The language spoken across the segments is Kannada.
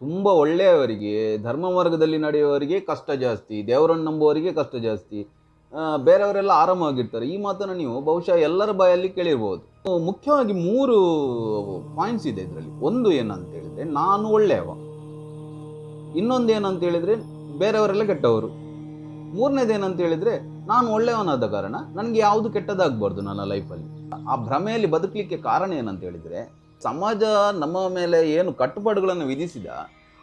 ತುಂಬ ಒಳ್ಳೆಯವರಿಗೆ, ಧರ್ಮ ಮಾರ್ಗದಲ್ಲಿ ನಡೆಯುವವರಿಗೆ ಕಷ್ಟ ಜಾಸ್ತಿ, ದೇವರನ್ನು ನಂಬುವವರಿಗೆ ಕಷ್ಟ ಜಾಸ್ತಿ ಬೇರೆಯವರೆಲ್ಲ ಆರಾಮಾಗಿರ್ತಾರೆ ಈ ಮಾತನ್ನು ನೀವು ಬಹುಶಃ ಎಲ್ಲರ ಬಾಯಲ್ಲಿ ಕೇಳಿರ್ಬೋದು. ಮುಖ್ಯವಾಗಿ ಮೂರು ಪಾಯಿಂಟ್ಸ್ ಇದೆ ಇದರಲ್ಲಿ. ಒಂದು ಏನಂತ ಹೇಳಿದ್ರೆ ನಾನು ಒಳ್ಳೆಯವ. ಇನ್ನೊಂದು ಏನಂತ ಹೇಳಿದ್ರೆ ಬೇರೆಯವರೆಲ್ಲ ಕೆಟ್ಟವರು. ಮೂರನೇದು ಏನಂತ ಹೇಳಿದ್ರೆ ನಾನು ಒಳ್ಳೆಯವನಾದ ಕಾರಣ, ನನಗೆ ಯಾವುದು ಕೆಟ್ಟದಾಗಬಾರ್ದು ನನ್ನ ಲೈಫಲ್ಲಿ ಆ ಭ್ರಮೆಯಲ್ಲಿ ಬದುಕಲಿಕ್ಕೆ ಕಾರಣ ಏನಂತ ಹೇಳಿದ್ರೆ ಸಮಾಜ ನಮ್ಮ ಮೇಲೆ ಏನು ಕಟ್ಟುಪಾಡುಗಳನ್ನು ವಿಧಿಸಿದ,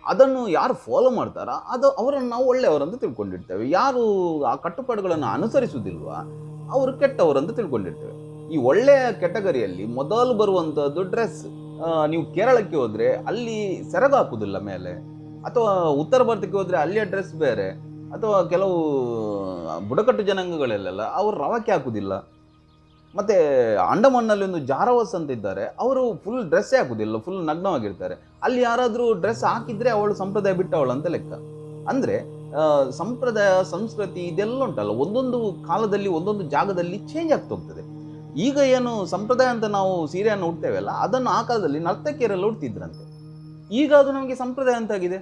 ಅದನ್ನು ಯಾರು ಫಾಲೋ ಮಾಡ್ತಾರೋ, ಅದು ಅವರನ್ನು ನಾವು ಒಳ್ಳೆಯವರಂತ ತಿಳ್ಕೊಂಡಿರ್ತೇವೆ. ಯಾರು ಆ ಕಟ್ಟುಪಾಡುಗಳನ್ನು ಅನುಸರಿಸುವುದಿಲ್ವಾ, ಅವರು ಕೆಟ್ಟವರಂತ ತಿಳ್ಕೊಂಡಿರ್ತೇವೆ. ಈ ಒಳ್ಳೆಯ ಕೆಟಗರಿಯಲ್ಲಿ ಮೊದಲು ಬರುವಂಥದ್ದು ಡ್ರೆಸ್ ನೀವು ಕೇರಳಕ್ಕೆ ಹೋದರೆ ಅಲ್ಲಿ ಸೆರಗು ಹಾಕುವುದಿಲ್ಲ ಮೇಲೆ, ಅಥವಾ ಉತ್ತರ ಭಾರತಕ್ಕೆ ಹೋದರೆ ಅಲ್ಲಿಯ ಡ್ರೆಸ್ ಬೇರೆ, ಅಥವಾ ಕೆಲವು ಬುಡಕಟ್ಟು ಜನಾಂಗಗಳಲ್ಲೆಲ್ಲ ಅವರು ರವಕ್ಕೆ ಹಾಕುವುದಿಲ್ಲ. ಮತ್ತೆ ಅಂಡಮಾನ್ನಲ್ಲಿ ಒಂದು ಜಾರವಸ್ ಅಂತ ಇದ್ದಾರೆ ಅವರು ಫುಲ್ ಡ್ರೆಸ್ಸೇ ಹಾಕೋದಿಲ್ಲ ಫುಲ್ ನಗ್ನವಾಗಿರ್ತಾರೆ. ಅಲ್ಲಿ ಯಾರಾದರೂ ಡ್ರೆಸ್ ಹಾಕಿದ್ರೆ ಅವಳು ಸಂಪ್ರದಾಯ ಬಿಟ್ಟವಳು ಅಂತ ಲೆಕ್ಕ. ಅಂದ್ರೆ ಸಂಪ್ರದಾಯ, ಸಂಸ್ಕೃತಿ ಇದೆಲ್ಲ ಉಂಟಲ್ಲ, ಒಂದೊಂದು ಕಾಲದಲ್ಲಿ, ಒಂದೊಂದು ಜಾಗದಲ್ಲಿ ಚೇಂಜ್ ಆಗ್ತಾ ಹೋಗ್ತದೆ. ಈಗ ಏನು ಸಂಪ್ರದಾಯ ಅಂತ ನಾವು ಸೀರೆಯನ್ನು ಉಡ್ತೇವಲ್ಲ, ಅದನ್ನು ಆ ಕಾಲದಲ್ಲಿ ನರ್ತಕಿಯರೆಲ್ಲ ಉಡ್ತಿದ್ರಂತೆ. ಈಗ ಅದು ನಮಗೆ ಸಂಪ್ರದಾಯ ಅಂತಾಗಿದೆ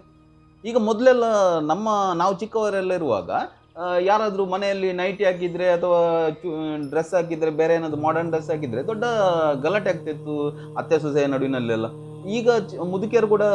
ಈಗ ಮೊದಲೆಲ್ಲ ನಮ್ಮ, ನಾವು ಚಿಕ್ಕವರೆಲ್ಲ ಇರುವಾಗ ಯಾರಾದರೂ ಮನೆಯಲ್ಲಿ ನೈಟಿ ಹಾಕಿದ್ರೆ ಅಥವಾ ಡ್ರೆಸ್ ಹಾಕಿದ್ರೆ, ಬೇರೆ ಏನಾದರೂ ಮಾಡರ್ನ್ ಡ್ರೆಸ್ ಹಾಕಿದ್ರೆ ದೊಡ್ಡ ಗಲಾಟೆ ಆಗ್ತಿತ್ತು ಅತ್ತೆ ಸೊಸೆಯ ನಡುವಿನಲ್ಲೆಲ್ಲ. ಈಗ ಮುದುಕಿಯರು ಕೂಡ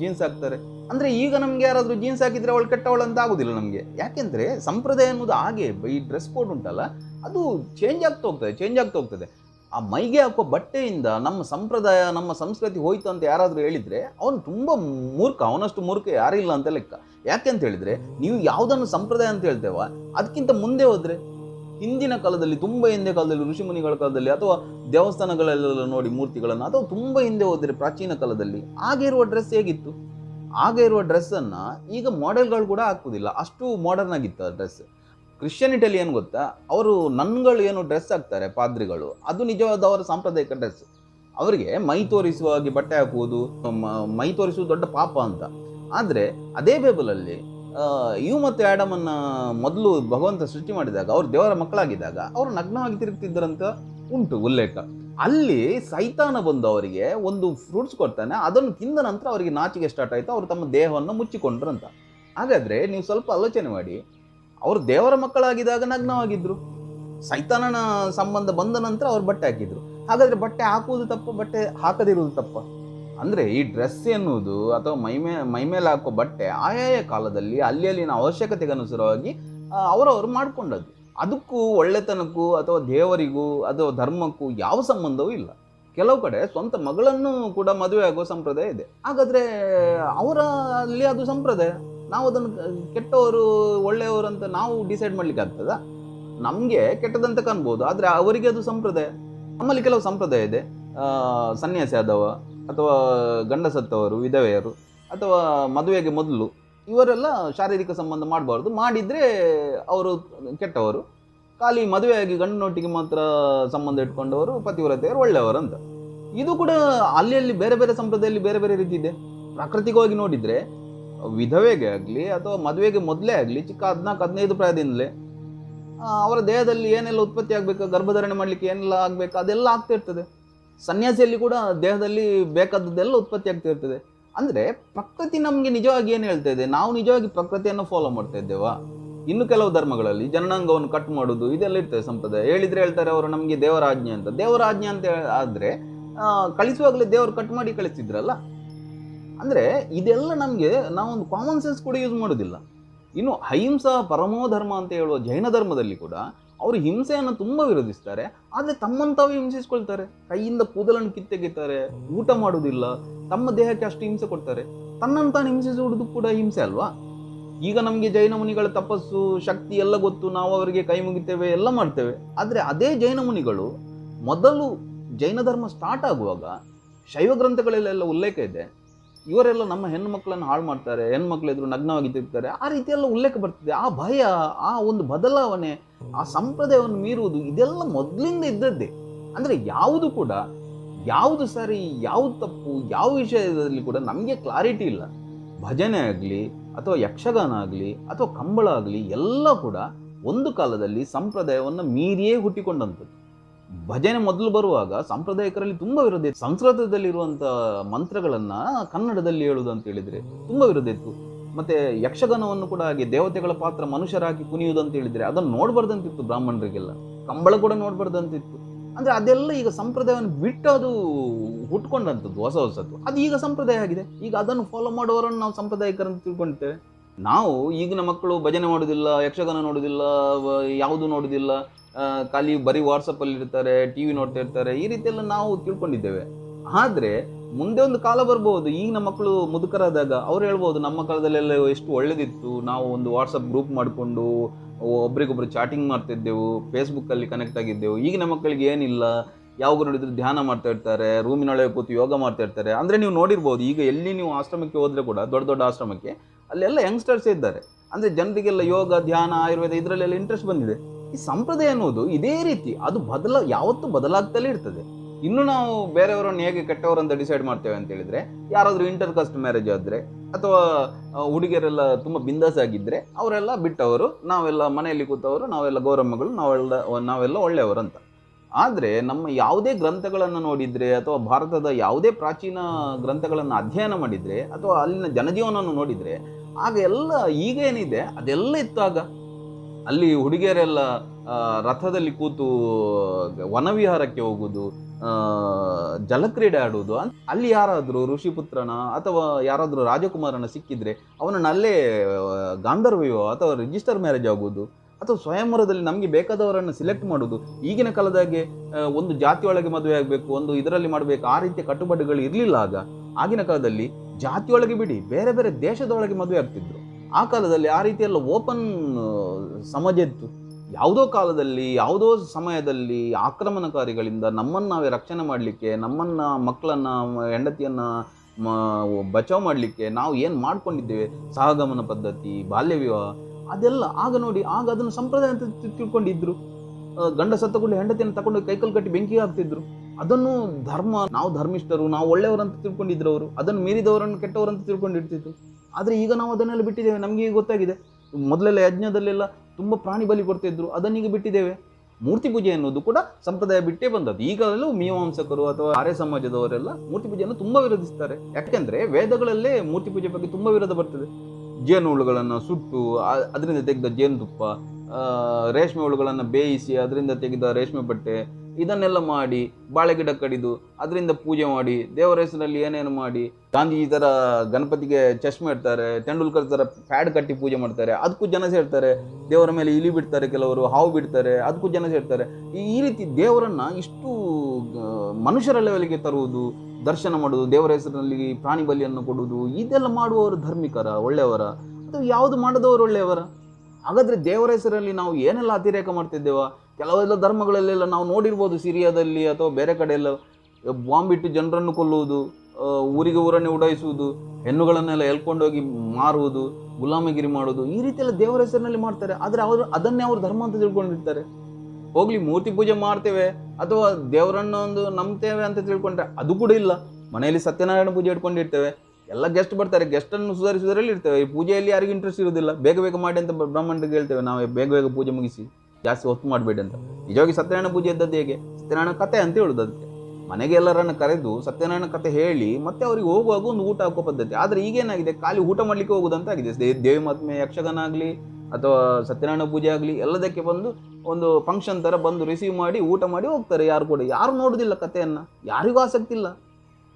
ಜೀನ್ಸ್ ಹಾಕ್ತಾರೆ. ಅಂದರೆ ಈಗ ನಮಗೆ ಯಾರಾದರೂ ಜೀನ್ಸ್ ಹಾಕಿದ್ರೆ ಅವಳು ಕೆಟ್ಟವಳು ಅಂತ ಆಗೋದಿಲ್ಲ ನಮಗೆ. ಯಾಕೆಂದರೆ ಸಂಪ್ರದಾಯ ಅನ್ನೋದು ಹಾಗೆ, ಈ ಡ್ರೆಸ್ ಕೋಡ್ ಉಂಟಲ್ಲ, ಅದು ಚೇಂಜ್ ಆಗ್ತಾ ಹೋಗ್ತದೆ ಚೇಂಜ್ ಆಗ್ತಾ ಹೋಗ್ತದೆ. ಆ ಮೈಗೆ ಹಾಕೋ ಬಟ್ಟೆಯಿಂದ ನಮ್ಮ ಸಂಪ್ರದಾಯ, ನಮ್ಮ ಸಂಸ್ಕೃತಿ ಹೋಯ್ತು ಅಂತ ಯಾರಾದರೂ ಹೇಳಿದರೆ ಅವನು ತುಂಬ ಮೂರ್ಖ, ಅವನಷ್ಟು ಮೂರ್ಖ ಯಾರಿಲ್ಲ ಅಂತ ಲೆಕ್ಕ. ಯಾಕೆ ಅಂತ ಹೇಳಿದರೆ ನೀವು ಯಾವುದನ್ನು ಸಂಪ್ರದಾಯ ಅಂತ ಹೇಳ್ತೇವ, ಅದಕ್ಕಿಂತ ಮುಂದೆ ಹೋದರೆ ಹಿಂದಿನ ಕಾಲದಲ್ಲಿ, ತುಂಬ ಹಿಂದೆ ಕಾಲದಲ್ಲಿ, ಋಷಿಮುನಿಗಳ ಕಾಲದಲ್ಲಿ ಅಥವಾ ದೇವಸ್ಥಾನಗಳಲ್ಲೆಲ್ಲ ನೋಡಿ ಮೂರ್ತಿಗಳನ್ನು, ಅಥವಾ ತುಂಬ ಹಿಂದೆ ಹೋದರೆ ಪ್ರಾಚೀನ ಕಾಲದಲ್ಲಿ ಇರುವ ಡ್ರೆಸ್ ಹೇಗಿತ್ತು? ಆಗ ಇರುವ ಡ್ರೆಸ್ಸನ್ನು ಈಗ ಮಾಡೆಲ್ಗಳು ಕೂಡ ಹಾಕುವುದಿಲ್ಲ. ಅಷ್ಟು ಮಾಡರ್ನ್ ಆಗಿತ್ತು ಆ ಡ್ರೆಸ್ ಕ್ರಿಶ್ಚಿಯನಿಟಿಯಲ್ಲಿ ಏನು ಗೊತ್ತಾ? ಅವರು ನನ್ಗಳು ಏನು ಡ್ರೆಸ್ ಹಾಕ್ತಾರೆ, ಪಾದ್ರಿಗಳು, ಅದು ನಿಜವಾದ ಅವರ ಸಾಂಪ್ರದಾಯಿಕ ಡ್ರೆಸ್. ಅವರಿಗೆ ಮೈ ತೋರಿಸುವ ಹಾಗೆ ಬಟ್ಟೆ ಹಾಕುವುದು, ಮ- ತೋರಿಸುವುದು ದೊಡ್ಡ ಪಾಪ ಅಂತ. ಆದರೆ ಅದೇ ಬೇಬಲಲ್ಲಿ ಇವು ಮತ್ತು ಆಡಮನ್ನ ಮೊದಲು ಭಗವಂತ ಸೃಷ್ಟಿ ಮಾಡಿದಾಗ, ಅವರು ದೇವರ ಮಕ್ಕಳಾಗಿದ್ದಾಗ, ಅವರು ನಗ್ನವಾಗಿ ತಿರುಗ್ತಿದ್ದರಂತ ಉಂಟು ಉಲ್ಲೇಖ. ಅಲ್ಲಿ ಸೈತಾನ ಬಂದು ಅವರಿಗೆ ಒಂದು ಫ್ರೂಟ್ಸ್ ಕೊಡ್ತಾನೆ, ಅದನ್ನು ತಿಂದ ನಂತರ ಅವರಿಗೆ ನಾಚಿಕೆ ಸ್ಟಾರ್ಟ್ ಆಯಿತು, ಅವರು ತಮ್ಮ ದೇಹವನ್ನು ಮುಚ್ಚಿಕೊಂಡ್ರಂತ. ಹಾಗಾದರೆ ನೀವು ಸ್ವಲ್ಪ ಆಲೋಚನೆ ಮಾಡಿ ಅವರು ದೇವರ ಮಕ್ಕಳಾಗಿದ್ದಾಗ ನಗ್ನವಾಗಿದ್ದರು ಸೈತಾನನ ಸಂಬಂಧ ಬಂದ ನಂತರ ಅವ್ರು ಬಟ್ಟೆ ಹಾಕಿದ್ರು. ಹಾಗಾದರೆ ಬಟ್ಟೆ ಹಾಕುವುದು ತಪ್ಪ, ಬಟ್ಟೆ ಹಾಕದಿರುವುದು ತಪ್ಪ? ಅಂದರೆ ಈ ಡ್ರೆಸ್ ಎನ್ನುವುದು ಅಥವಾ ಮೈಮೇ ಮೈಮೇಲೆ ಹಾಕೋ ಬಟ್ಟೆ ಆಯಾಯ ಕಾಲದಲ್ಲಿ ಅಲ್ಲಿ ಅಲ್ಲಿನ ಅವಶ್ಯಕತೆಗೆ ಅನುಸಾರವಾಗಿ ಅವರವರು ಮಾಡಿಕೊಂಡದ್ದು. ಅದಕ್ಕೂ ಒಳ್ಳೆತನಕ್ಕೂ ಅಥವಾ ದೇವರಿಗೂ ಅಥವಾ ಧರ್ಮಕ್ಕೂ ಯಾವ ಸಂಬಂಧವೂ ಇಲ್ಲ. ಕೆಲವು ಕಡೆ ಸ್ವಂತ ಮಗಳನ್ನು ಕೂಡ ಮದುವೆ ಆಗುವ ಸಂಪ್ರದಾಯ ಇದೆ. ಹಾಗಾದ್ರೆ ಅವರಲ್ಲಿ ಅದು ಸಂಪ್ರದಾಯ. ನಾವು ಅದನ್ನು ಕೆಟ್ಟವರು, ಒಳ್ಳೆಯವರು ಅಂತ ನಾವು ಡಿಸೈಡ್ ಮಾಡ್ಲಿಕ್ಕೆ ಆಗ್ತದ? ನಮಗೆ ಕೆಟ್ಟದಂತ ಕಾಣ್ಬೋದು, ಆದರೆ ಅವರಿಗೆ ಅದು ಸಂಪ್ರದಾಯ. ನಮ್ಮಲ್ಲಿ ಕೆಲವು ಸಂಪ್ರದಾಯ ಇದೆ. ಸನ್ಯಾಸಿ ಆದವ, ಅಥವಾ ಗಂಡ ಸತ್ತವರು, ವಿಧವೆಯರು, ಅಥವಾ ಮದುವೆಗೆ ಮೊದಲು, ಇವರೆಲ್ಲ ಶಾರೀರಿಕ ಸಂಬಂಧ ಮಾಡಬಾರ್ದು. ಮಾಡಿದರೆ ಅವರು ಕೆಟ್ಟವರು. ಖಾಲಿ ಮದುವೆಯಾಗಿ ಗಂಡನೊಟ್ಟಿಗೆ ಮಾತ್ರ ಸಂಬಂಧ ಇಟ್ಕೊಂಡವರು, ಪತಿವ್ರತೆಯರು ಒಳ್ಳೆಯವರು ಅಂತ. ಇದು ಕೂಡ ಅಲ್ಲಿ ಅಲ್ಲಿ ಬೇರೆ ಬೇರೆ ಸಂಪ್ರದಾಯದಲ್ಲಿ ಬೇರೆ ಬೇರೆ ರೀತಿ ಇದೆ. ಪ್ರಾಕೃತಿಕವಾಗಿ ನೋಡಿದರೆ ವಿಧವೆಗೆ ಆಗಲಿ ಅಥವಾ ಮದುವೆಗೆ ಮೊದಲೇ ಆಗಲಿ, ಚಿಕ್ಕ ಹದಿನಾಲ್ಕು, ಹದಿನೈದು ಪ್ರಾಯದಿಂದಲೇ ಅವರ ದೇಹದಲ್ಲಿ ಏನೆಲ್ಲ ಉತ್ಪತ್ತಿ ಆಗಬೇಕು, ಗರ್ಭಧಾರಣೆ ಮಾಡಲಿಕ್ಕೆ ಏನೆಲ್ಲ ಆಗಬೇಕು, ಅದೆಲ್ಲ ಆಗ್ತಾ ಇರ್ತದೆ. ಸನ್ಯಾಸಿಯಲ್ಲಿ ಕೂಡ ದೇಹದಲ್ಲಿ ಬೇಕಾದದ್ದೆಲ್ಲ ಉತ್ಪತ್ತಿ ಆಗ್ತಾ ಇರ್ತದೆ. ಅಂದರೆ ಪ್ರಕೃತಿ ನಮಗೆ ನಿಜವಾಗಿ ಏನು ಹೇಳ್ತಾ ಇದೆ? ನಾವು ನಿಜವಾಗಿ ಪ್ರಕೃತಿಯನ್ನು ಫಾಲೋ ಮಾಡ್ತಾ ಇದ್ದೇವಾ? ಇನ್ನು ಕೆಲವು ಧರ್ಮಗಳಲ್ಲಿ ಜನಾಂಗವನ್ನು ಕಟ್ ಮಾಡೋದು ಇದೆಲ್ಲ ಇರ್ತದೆ ಸಂಪ್ರದಾಯ. ಹೇಳಿದರೆ ಹೇಳ್ತಾರೆ ಅವರು, ನಮಗೆ ದೇವರಾಜ್ಞೆ ಅಂತ. ದೇವರ ಆಜ್ಞೆ ಅಂತ ಆದರೆ ಕಳಿಸುವಾಗಲೇ ದೇವರು ಕಟ್ ಮಾಡಿ ಕಳಿಸ್ತಿದ್ರಲ್ಲ ಅಂದ್ರೆ ಇದೆಲ್ಲ ನಮಗೆ ನಾವೊಂದು ಕಾಮನ್ ಸೆನ್ಸ್ ಕೂಡ ಯೂಸ್ ಮಾಡೋದಿಲ್ಲ. ಇನ್ನು ಅಹಿಂಸಾ ಪರಮೋ ಧರ್ಮ ಅಂತ ಹೇಳುವ ಜೈನ ಧರ್ಮದಲ್ಲಿ ಕೂಡ ಅವರು ಹಿಂಸೆಯನ್ನು ತುಂಬ ವಿರೋಧಿಸ್ತಾರೆ. ಆದರೆ ತಮ್ಮನ್ನು ತಾವು ಹಿಂಸಿಸ್ಕೊಳ್ತಾರೆ. ಕೈಯಿಂದ ಕೂದಲನ್ನು ಕಿತ್ತೆಗಿತಾರೆ ಊಟ ಮಾಡುವುದಿಲ್ಲ, ತಮ್ಮ ದೇಹಕ್ಕೆ ಅಷ್ಟು ಹಿಂಸೆ ಕೊಡ್ತಾರೆ. ತನ್ನನ್ನು ತಾನು ಹಿಂಸಿಸುವುದು ಕೂಡ ಹಿಂಸೆ ಅಲ್ವಾ? ಈಗ ನಮಗೆ ಜೈನ ಮುನಿಗಳ ತಪಸ್ಸು, ಶಕ್ತಿ ಎಲ್ಲ ಗೊತ್ತು, ನಾವು ಅವರಿಗೆ ಕೈ ಮುಗಿತೇವೆ, ಎಲ್ಲ ಮಾಡ್ತೇವೆ. ಆದರೆ ಅದೇ ಜೈನ ಮುನಿಗಳು ಮೊದಲು ಜೈನ ಧರ್ಮ ಸ್ಟಾರ್ಟ್ ಆಗುವಾಗ ಶೈವ ಗ್ರಂಥಗಳಲ್ಲೆಲ್ಲ ಉಲ್ಲೇಖ ಇದೆ. ಇವರೆಲ್ಲ ನಮ್ಮ ಹೆಣ್ಣು ಮಕ್ಕಳನ್ನು ಹಾಳು ಮಾಡ್ತಾರೆ ಹೆಣ್ಮಕ್ಳು ಎದುರು ನಗ್ನವಾಗಿ ತಿರ್ತಾರೆ ಆ ರೀತಿಯೆಲ್ಲ ಉಲ್ಲೇಖ ಬರ್ತದೆ. ಆ ಭಯ, ಆ ಒಂದು ಬದಲಾವಣೆ, ಆ ಸಂಪ್ರದಾಯವನ್ನು ಮೀರುವುದು ಇದೆಲ್ಲ ಮೊದಲಿಂದ ಇದ್ದದ್ದೇ. ಅಂದರೆ ಯಾವುದು ಕೂಡ, ಯಾವುದು ಸರಿ, ಯಾವುದು ತಪ್ಪು, ಯಾವ ವಿಷಯದಲ್ಲಿ ಕೂಡ ನಮಗೆ ಕ್ಲಾರಿಟಿ ಇಲ್ಲ. ಭಜನೆ ಆಗಲಿ, ಅಥವಾ ಯಕ್ಷಗಾನ ಆಗಲಿ, ಅಥವಾ ಕಂಬಳ ಆಗಲಿ, ಎಲ್ಲ ಕೂಡ ಒಂದು ಕಾಲದಲ್ಲಿ ಸಂಪ್ರದಾಯವನ್ನು ಮೀರಿಯೇ ಹುಟ್ಟಿಕೊಂಡಂಥದ್ದು. ಭಜನೆ ಮೊದಲು ಬರುವಾಗ ಸಾಂಪ್ರದಾಯಿಕರಲ್ಲಿ ತುಂಬಾ ವಿರೋಧ ಇತ್ತು. ಸಂಸ್ಕೃತದಲ್ಲಿರುವಂತ ಮಂತ್ರಗಳನ್ನ ಕನ್ನಡದಲ್ಲಿ ಹೇಳುದು ಅಂತ ಹೇಳಿದ್ರೆ ತುಂಬಾ ವಿರೋಧ ಇತ್ತು. ಮತ್ತೆ ಯಕ್ಷಗಾನವನ್ನು ಕೂಡ ಹಾಗೆ ದೇವತೆಗಳ ಪಾತ್ರ ಮನುಷ್ಯರಾಗಿ ಕುಣಿಯುವುದು ಅಂತ ಹೇಳಿದ್ರೆ ಅದನ್ನು ನೋಡ್ಬಾರ್ದಂತಿತ್ತು ಬ್ರಾಹ್ಮಣರಿಗೆಲ್ಲ. ಕಂಬಳ ಕೂಡ ನೋಡ್ಬಾರ್ದಂತಿತ್ತು. ಅಂದ್ರೆ ಅದೆಲ್ಲ ಈಗ ಸಂಪ್ರದಾಯವನ್ನು ಬಿಟ್ಟು ಅದು ಹುಟ್ಕೊಂಡಂಥದ್ದು, ಹೊಸ ಹೊಸದು. ಅದು ಈಗ ಸಂಪ್ರದಾಯ ಆಗಿದೆ. ಈಗ ಅದನ್ನು ಫಾಲೋ ಮಾಡುವವರನ್ನು ನಾವು ಸಂಪ್ರದಾಯಿಕರಂತ ತಿಳ್ಕೊಳ್ತೇವೆ ನಾವು ಈಗಿನ ಮಕ್ಕಳು ಭಜನೆ ಮಾಡೋದಿಲ್ಲ, ಯಕ್ಷಗಾನ ನೋಡೋದಿಲ್ಲ ಯಾವುದು ನೋಡೋದಿಲ್ಲ. ಖಾಲಿ ಬರೀ ವಾಟ್ಸಪ್ಪಲ್ಲಿ ಇರ್ತಾರೆ ಟಿ ವಿ ನೋಡ್ತಾ ಇರ್ತಾರೆ, ಈ ರೀತಿಯೆಲ್ಲ ನಾವು ತಿಳ್ಕೊಂಡಿದ್ದೇವೆ. ಆದ್ರೆ ಮುಂದೆ ಒಂದು ಕಾಲ ಬರ್ಬೋದು, ಈಗಿನ ಮಕ್ಕಳು ಮುದುಕರಾದಾಗ ಅವ್ರು ಹೇಳ್ಬೋದು, ನಮ್ಮ ಕಾಲದಲ್ಲೆಲ್ಲ ಎಷ್ಟು ಒಳ್ಳೇದಿತ್ತು, ನಾವು ಒಂದು ವಾಟ್ಸಪ್ ಗ್ರೂಪ್ ಮಾಡಿಕೊಂಡು ಒಬ್ರಿಗೊಬ್ರು ಚಾಟಿಂಗ್ ಮಾಡ್ತಿದ್ದೆವು ಫೇಸ್ಬುಕ್ಕಲ್ಲಿ ಕನೆಕ್ಟ್ ಆಗಿದ್ದೆವು. ಈಗಿನ ಮಕ್ಕಳಿಗೆ ಏನಿಲ್ಲ ಯಾವಾಗ ನೋಡಿದ್ರು ಧ್ಯಾನ ಮಾಡ್ತಾ ಇರ್ತಾರೆ, ರೂಮಿನೊಳಗೆ ಕೂತು ಯೋಗ ಮಾಡ್ತಾ ಇರ್ತಾರೆ. ಅಂದ್ರೆ ನೀವು ನೋಡಿರ್ಬೋದು, ಈಗ ಎಲ್ಲಿ ನೀವು ಆಶ್ರಮಕ್ಕೆ ಹೋದರೆ ಕೂಡ, ದೊಡ್ಡ ದೊಡ್ಡ ಆಶ್ರಮಕ್ಕೆ ಅಲ್ಲೆಲ್ಲ ಯಂಗ್ಸ್ಟರ್ಸ್ ಇದ್ದಾರೆ. ಅಂದ್ರೆ ಜನರಿಗೆಲ್ಲ ಯೋಗ, ಧ್ಯಾನ, ಆಯುರ್ವೇದ ಇದರಲ್ಲೆಲ್ಲ ಇಂಟ್ರೆಸ್ಟ್ ಬಂದಿದೆ. ಈ ಸಂಪ್ರದಾಯ ಅನ್ನೋದು ಇದೇ ರೀತಿ, ಅದು ಬದಲ, ಯಾವತ್ತೂ ಬದಲಾಗ್ತಲೇ ಇರ್ತದೆ. ಇನ್ನು ನಾವು ಬೇರೆಯವರನ್ನು ಹೇಗೆ ಕೆಟ್ಟವರಂತ ಡಿಸೈಡ್ ಮಾಡ್ತೇವೆ ಅಂತ ಹೇಳಿದ್ರೆ, ಯಾರಾದರೂ ಇಂಟರ್ ಕಾಸ್ಟ್ ಮ್ಯಾರೇಜ್ ಆದ್ರೆ, ಅಥವಾ ಹುಡುಗಿಯರೆಲ್ಲ ತುಂಬ ಬಿಂದಾಸ್ ಆಗಿದ್ರೆ, ಅವರೆಲ್ಲ ಬಿಟ್ಟವರು, ನಾವೆಲ್ಲ ಮನೆಯಲ್ಲಿ ಕೂತವರು, ನಾವೆಲ್ಲ ಗೌರಮ್ಮಗಳು, ನಾವೆಲ್ಲ ನಾವೆಲ್ಲ ಒಳ್ಳೆಯವರು ಅಂತ ಆದ್ರೆ ನಮ್ಮ ಯಾವುದೇ ಗ್ರಂಥಗಳನ್ನು ನೋಡಿದ್ರೆ, ಅಥವಾ ಭಾರತದ ಯಾವುದೇ ಪ್ರಾಚೀನ ಗ್ರಂಥಗಳನ್ನು ಅಧ್ಯಯನ ಮಾಡಿದ್ರೆ, ಅಥವಾ ಅಲ್ಲಿನ ಜನಜೀವನವನ್ನು ನೋಡಿದ್ರೆ ಆಗ ಎಲ್ಲ ಈಗ ಏನಿದೆ ಅದೆಲ್ಲ ಇತ್ತು ಆಗ ಅಲ್ಲಿ ಹುಡುಗಿಯರೆಲ್ಲ ರಥದಲ್ಲಿ ಕೂತು ವನವಿಹಾರಕ್ಕೆ ಹೋಗುದು ಜಲಕ್ರೀಡೆ ಆಡುವುದು ಅಲ್ಲಿ ಯಾರಾದರೂ ಋಷಿಪುತ್ರನ ಅಥವಾ ಯಾರಾದರೂ ರಾಜಕುಮಾರನ ಸಿಕ್ಕಿದ್ರೆ ಅವನನ್ನು ಅಲ್ಲೇ ಆ, ಗಾಂಧರ್ವಯೋ ಅಥವಾ ರಿಜಿಸ್ಟರ್ ಮ್ಯಾರೇಜ್ ಆಗುವುದು ಅಥವಾ ಸ್ವಯಂವರದಲ್ಲಿ ನಮಗೆ ಬೇಕಾದವರನ್ನು ಸಿಲೆಕ್ಟ್ ಮಾಡುವುದು. ಈಗಿನ ಕಾಲದಾಗೆ ಒಂದು ಜಾತಿಯೊಳಗೆ ಮದುವೆ ಆಗಬೇಕು ಒಂದು ಇದರಲ್ಲಿ ಮಾಡಬೇಕು ಆ ರೀತಿಯ ಕಟ್ಟುಪಾಡುಗಳು ಇರಲಿಲ್ಲ ಆಗ. ಆಗಿನ ಕಾಲದಲ್ಲಿ ಜಾತಿಯೊಳಗೆ ಬಿಡಿ, ಬೇರೆ ಬೇರೆ ದೇಶದೊಳಗೆ ಮದುವೆ ಆಗ್ತಿದ್ರು. ಆ ಕಾಲದಲ್ಲಿ ಆ ರೀತಿಯೆಲ್ಲ ಓಪನ್ ಸಮಾಜ ಇತ್ತು. ಯಾವುದೋ ಕಾಲದಲ್ಲಿ, ಯಾವುದೋ ಸಮಯದಲ್ಲಿ ಆಕ್ರಮಣಕಾರಿಗಳಿಂದ ನಮ್ಮನ್ನು ನಾವೇ ರಕ್ಷಣೆ ಮಾಡಲಿಕ್ಕೆ, ನಮ್ಮನ್ನು, ಮಕ್ಕಳನ್ನು, ಹೆಂಡತಿಯನ್ನು, ಮ- ಬಚಾವ್ ಮಾಡಲಿಕ್ಕೆ ನಾವು ಏನು ಮಾಡ್ಕೊಂಡಿದ್ದೇವೆ? ಸಹಗಮನ ಪದ್ಧತಿ, ಬಾಲ್ಯ ವಿವಾಹ, ಅದೆಲ್ಲ ಆಗ ನೋಡಿ, ಆಗ ಅದನ್ನು ಸಂಪ್ರದಾಯ ಅಂತ ತಿಳ್ಕೊಂಡಿದ್ರು. ಗಂಡ ಸತ್ತ ಹೆಂಡತಿಯನ್ನು ತಗೊಂಡು ಕೈಕಲ್ ಕಟ್ಟಿ ಬೆಂಕಿ ಹಾಕ್ತಿದ್ರು. ಅದನ್ನು ಧರ್ಮ, ನಾವು ಧರ್ಮಿಷ್ಠರು, ನಾವು ಒಳ್ಳೆಯವರಂತ ತಿಳ್ಕೊಂಡಿದ್ರು ಅವರು. ಅದನ್ನು ಮೀರಿದವರನ್ನು ಕೆಟ್ಟವರಂತ ತಿಳ್ಕೊಂಡಿರ್ತಿತ್ತು. ಆದರೆ ಈಗ ನಾವು ಅದನ್ನೆಲ್ಲ ಬಿಟ್ಟಿದ್ದೇವೆ. ನಮಗೆ ಈಗ ಗೊತ್ತಾಗಿದೆ. ಮೊದಲೆಲ್ಲ ಯಜ್ಞದಲ್ಲೆಲ್ಲ ತುಂಬ ಪ್ರಾಣಿ ಬಲಿ ಕೊಡ್ತಿದ್ರು ಅದನ್ನೀಗ ಬಿಟ್ಟಿದ್ದೇವೆ. ಮೂರ್ತಿ ಪೂಜೆ ಅನ್ನೋದು ಕೂಡ ಸಂಪ್ರದಾಯ ಬಿಟ್ಟೇ ಬಂದದ್ದು. ಈಗಲೂ ಮೀಮಾಂಸಕರು ಅಥವಾ ಆರ್ಯ ಸಮಾಜದವರೆಲ್ಲ ಮೂರ್ತಿ ಪೂಜೆಯನ್ನು ತುಂಬ ವಿರೋಧಿಸ್ತಾರೆ. ಯಾಕೆಂದ್ರೆ ವೇದಗಳಲ್ಲೇ ಮೂರ್ತಿ ಪೂಜೆ ಬಗ್ಗೆ ತುಂಬ ವಿರೋಧ ಬರ್ತದೆ. ಜೇನು ಹುಳುಗಳನ್ನು ಸುಟ್ಟು ಅದರಿಂದ ತೆಗೆದ ಜೇನುತುಪ್ಪ ರೇಷ್ಮೆ ಹುಳುಗಳನ್ನು ಬೇಯಿಸಿ, ಅದರಿಂದ ತೆಗೆದ ರೇಷ್ಮೆ ಬಟ್ಟೆ ಇದನ್ನೆಲ್ಲ ಮಾಡಿ ಬಾಳೆ ಗಿಡ ಕಡಿದು ಅದರಿಂದ ಪೂಜೆ ಮಾಡಿ ದೇವರ ಹೆಸರಲ್ಲಿ ಏನೇನು ಮಾಡಿ ಗಾಂಧಿ ಈ ಥರ ಗಣಪತಿಗೆ ಚಶ್ಮೆ ಇಡ್ತಾರೆ, ತೆಂಡೂಲ್ಕರ್ ಥರ ಪ್ಯಾಡ್ ಕಟ್ಟಿ ಪೂಜೆ ಮಾಡ್ತಾರೆ, ಅದಕ್ಕೂ ಜನ ಸೇರ್ತಾರೆ. ದೇವರ ಮೇಲೆ ಇಲಿ ಬಿಡ್ತಾರೆ ಕೆಲವರು, ಹಾವು ಬಿಡ್ತಾರೆ, ಅದಕ್ಕೂ ಜನ ಸೇರ್ತಾರೆ. ಈ- ರೀತಿ ದೇವರನ್ನ ಇಷ್ಟು ಮನುಷ್ಯರ ಲೆವೆಲ್ಗೆ ತರುವುದು, ದರ್ಶನ ಮಾಡುವುದು, ದೇವರ ಹೆಸರಿನಲ್ಲಿ ಪ್ರಾಣಿ ಬಲಿಯನ್ನು ಕೊಡುವುದು, ಇದೆಲ್ಲ ಮಾಡುವವರು ಧರ್ಮಿಕರ, ಒಳ್ಳೆಯವರ ಅಥವಾ ಯಾವುದು ಮಾಡದವರು ಒಳ್ಳೆಯವರ? ಹಾಗಾದ್ರೆ ದೇವರ ಹೆಸರಲ್ಲಿ ನಾವು ಏನೆಲ್ಲ ಅತಿರೇಕ ಮಾಡ್ತಿದ್ದೇವ, ಕೆಲವೆಲ್ಲ ಧರ್ಮಗಳಲ್ಲೆಲ್ಲ ನಾವು ನೋಡಿರ್ಬೋದು ಸಿರಿಯಾದಲ್ಲಿ ಅಥವಾ ಬೇರೆ ಕಡೆ ಎಲ್ಲ ಬಾಂಬ್ ಇಟ್ಟು ಜನರನ್ನು ಕೊಲ್ಲುವುದು ಊರಿಗೆ ಊರನ್ನೇ ಉಡಾಯಿಸುವುದು, ಹೆಣ್ಣುಗಳನ್ನೆಲ್ಲ ಎಳ್ಕೊಂಡೋಗಿ ಮಾರುವುದು, ಗುಲಾಮಗಿರಿ ಮಾಡುವುದು, ಈ ರೀತಿ ಎಲ್ಲ ದೇವರ ಹೆಸರಿನಲ್ಲಿ ಮಾಡ್ತಾರೆ. ಆದರೆ ಅವರು ಅದನ್ನೇ ಅವರು ಧರ್ಮ ಅಂತ ತಿಳ್ಕೊಂಡಿರ್ತಾರೆ. ಹೋಗ್ಲಿ, ಮೂರ್ತಿ ಪೂಜೆ ಮಾಡ್ತೇವೆ ಅಥವಾ ದೇವರನ್ನ ಒಂದು ನಂಬ್ತೇವೆ ಅಂತ ತಿಳ್ಕೊಂಡ್ರೆ ಅದು ಕೂಡ ಇಲ್ಲ. ಮನೆಯಲ್ಲಿ ಸತ್ಯನಾರಾಯಣ ಪೂಜೆ ಇಟ್ಕೊಂಡಿರ್ತೇವೆ. ಎಲ್ಲ ಗೆಸ್ಟ್ ಬರ್ತಾರೆ. ಗೆಸ್ಟ್ ಅನ್ನು ಸುಧಾರಿಸುವುದರಲ್ಲಿ ಇರ್ತೇವೆ. ಈ ಪೂಜೆಯಲ್ಲಿ ಯಾರಿಗೂ ಇಂಟ್ರೆಸ್ಟ್ ಇರೋದಿಲ್ಲ ಬೇಗ ಬೇಗ ಮಾಡಿ ಅಂತ ಬ- ಬ್ರಾಹ್ಮಣರಿಗೆ ಹೇಳ್ತೇವೆ ನಾವು. ಬೇಗ ಬೇಗ ಪೂಜೆ ಮುಗಿಸಿ. ಜಾಸ್ತಿ ಹೊತ್ತು ಮಾಡಬೇಡಿ ಅಂತ. ನಿಜವಾಗಿ ಸತ್ಯನಾರಾಯಣ ಪೂಜೆ ಇದ್ದದ್ದು ಹೇಗೆ? ಸತ್ಯನಾರಾಯಣ ಕತೆ ಅಂತ ಹೇಳುದು ಮನೆಗೆ ಎಲ್ಲರನ್ನ ಕರೆದು ಸತ್ಯನಾರಾಯಣ ಕತೆ ಹೇಳಿ ಮತ್ತೆ ಅವ್ರಿಗೆ ಹೋಗುವಾಗ ಒಂದು ಊಟ ಹಾಕೋ ಪದ್ಧತಿ. ಆದ್ರೆ ಈಗೇನಾಗಿದೆ ಖಾಲಿ ಊಟ ಮಾಡ್ಲಿಕ್ಕೆ ಹೋಗುದಂತ ಆಗಿದೆ ದೇವಿ ಮಹಾತ್ಮೆ ಯಕ್ಷಗಾನ ಆಗಲಿ ಅಥವಾ ಸತ್ಯನಾರಾಯಣ ಪೂಜೆ ಆಗಲಿ ಎಲ್ಲದಕ್ಕೆ ಬಂದು ಒಂದು ಫಂಕ್ಷನ್ ಥರ ಬಂದು ರಿಸೀವ್ ಮಾಡಿ ಊಟ ಮಾಡಿ ಹೋಗ್ತಾರೆ. ಯಾರು ಕೂಡ ಯಾರು ನೋಡೋದಿಲ್ಲ ಕಥೆಯನ್ನು ಯಾರಿಗೂ ಆಸಕ್ತಿ ಇಲ್ಲ.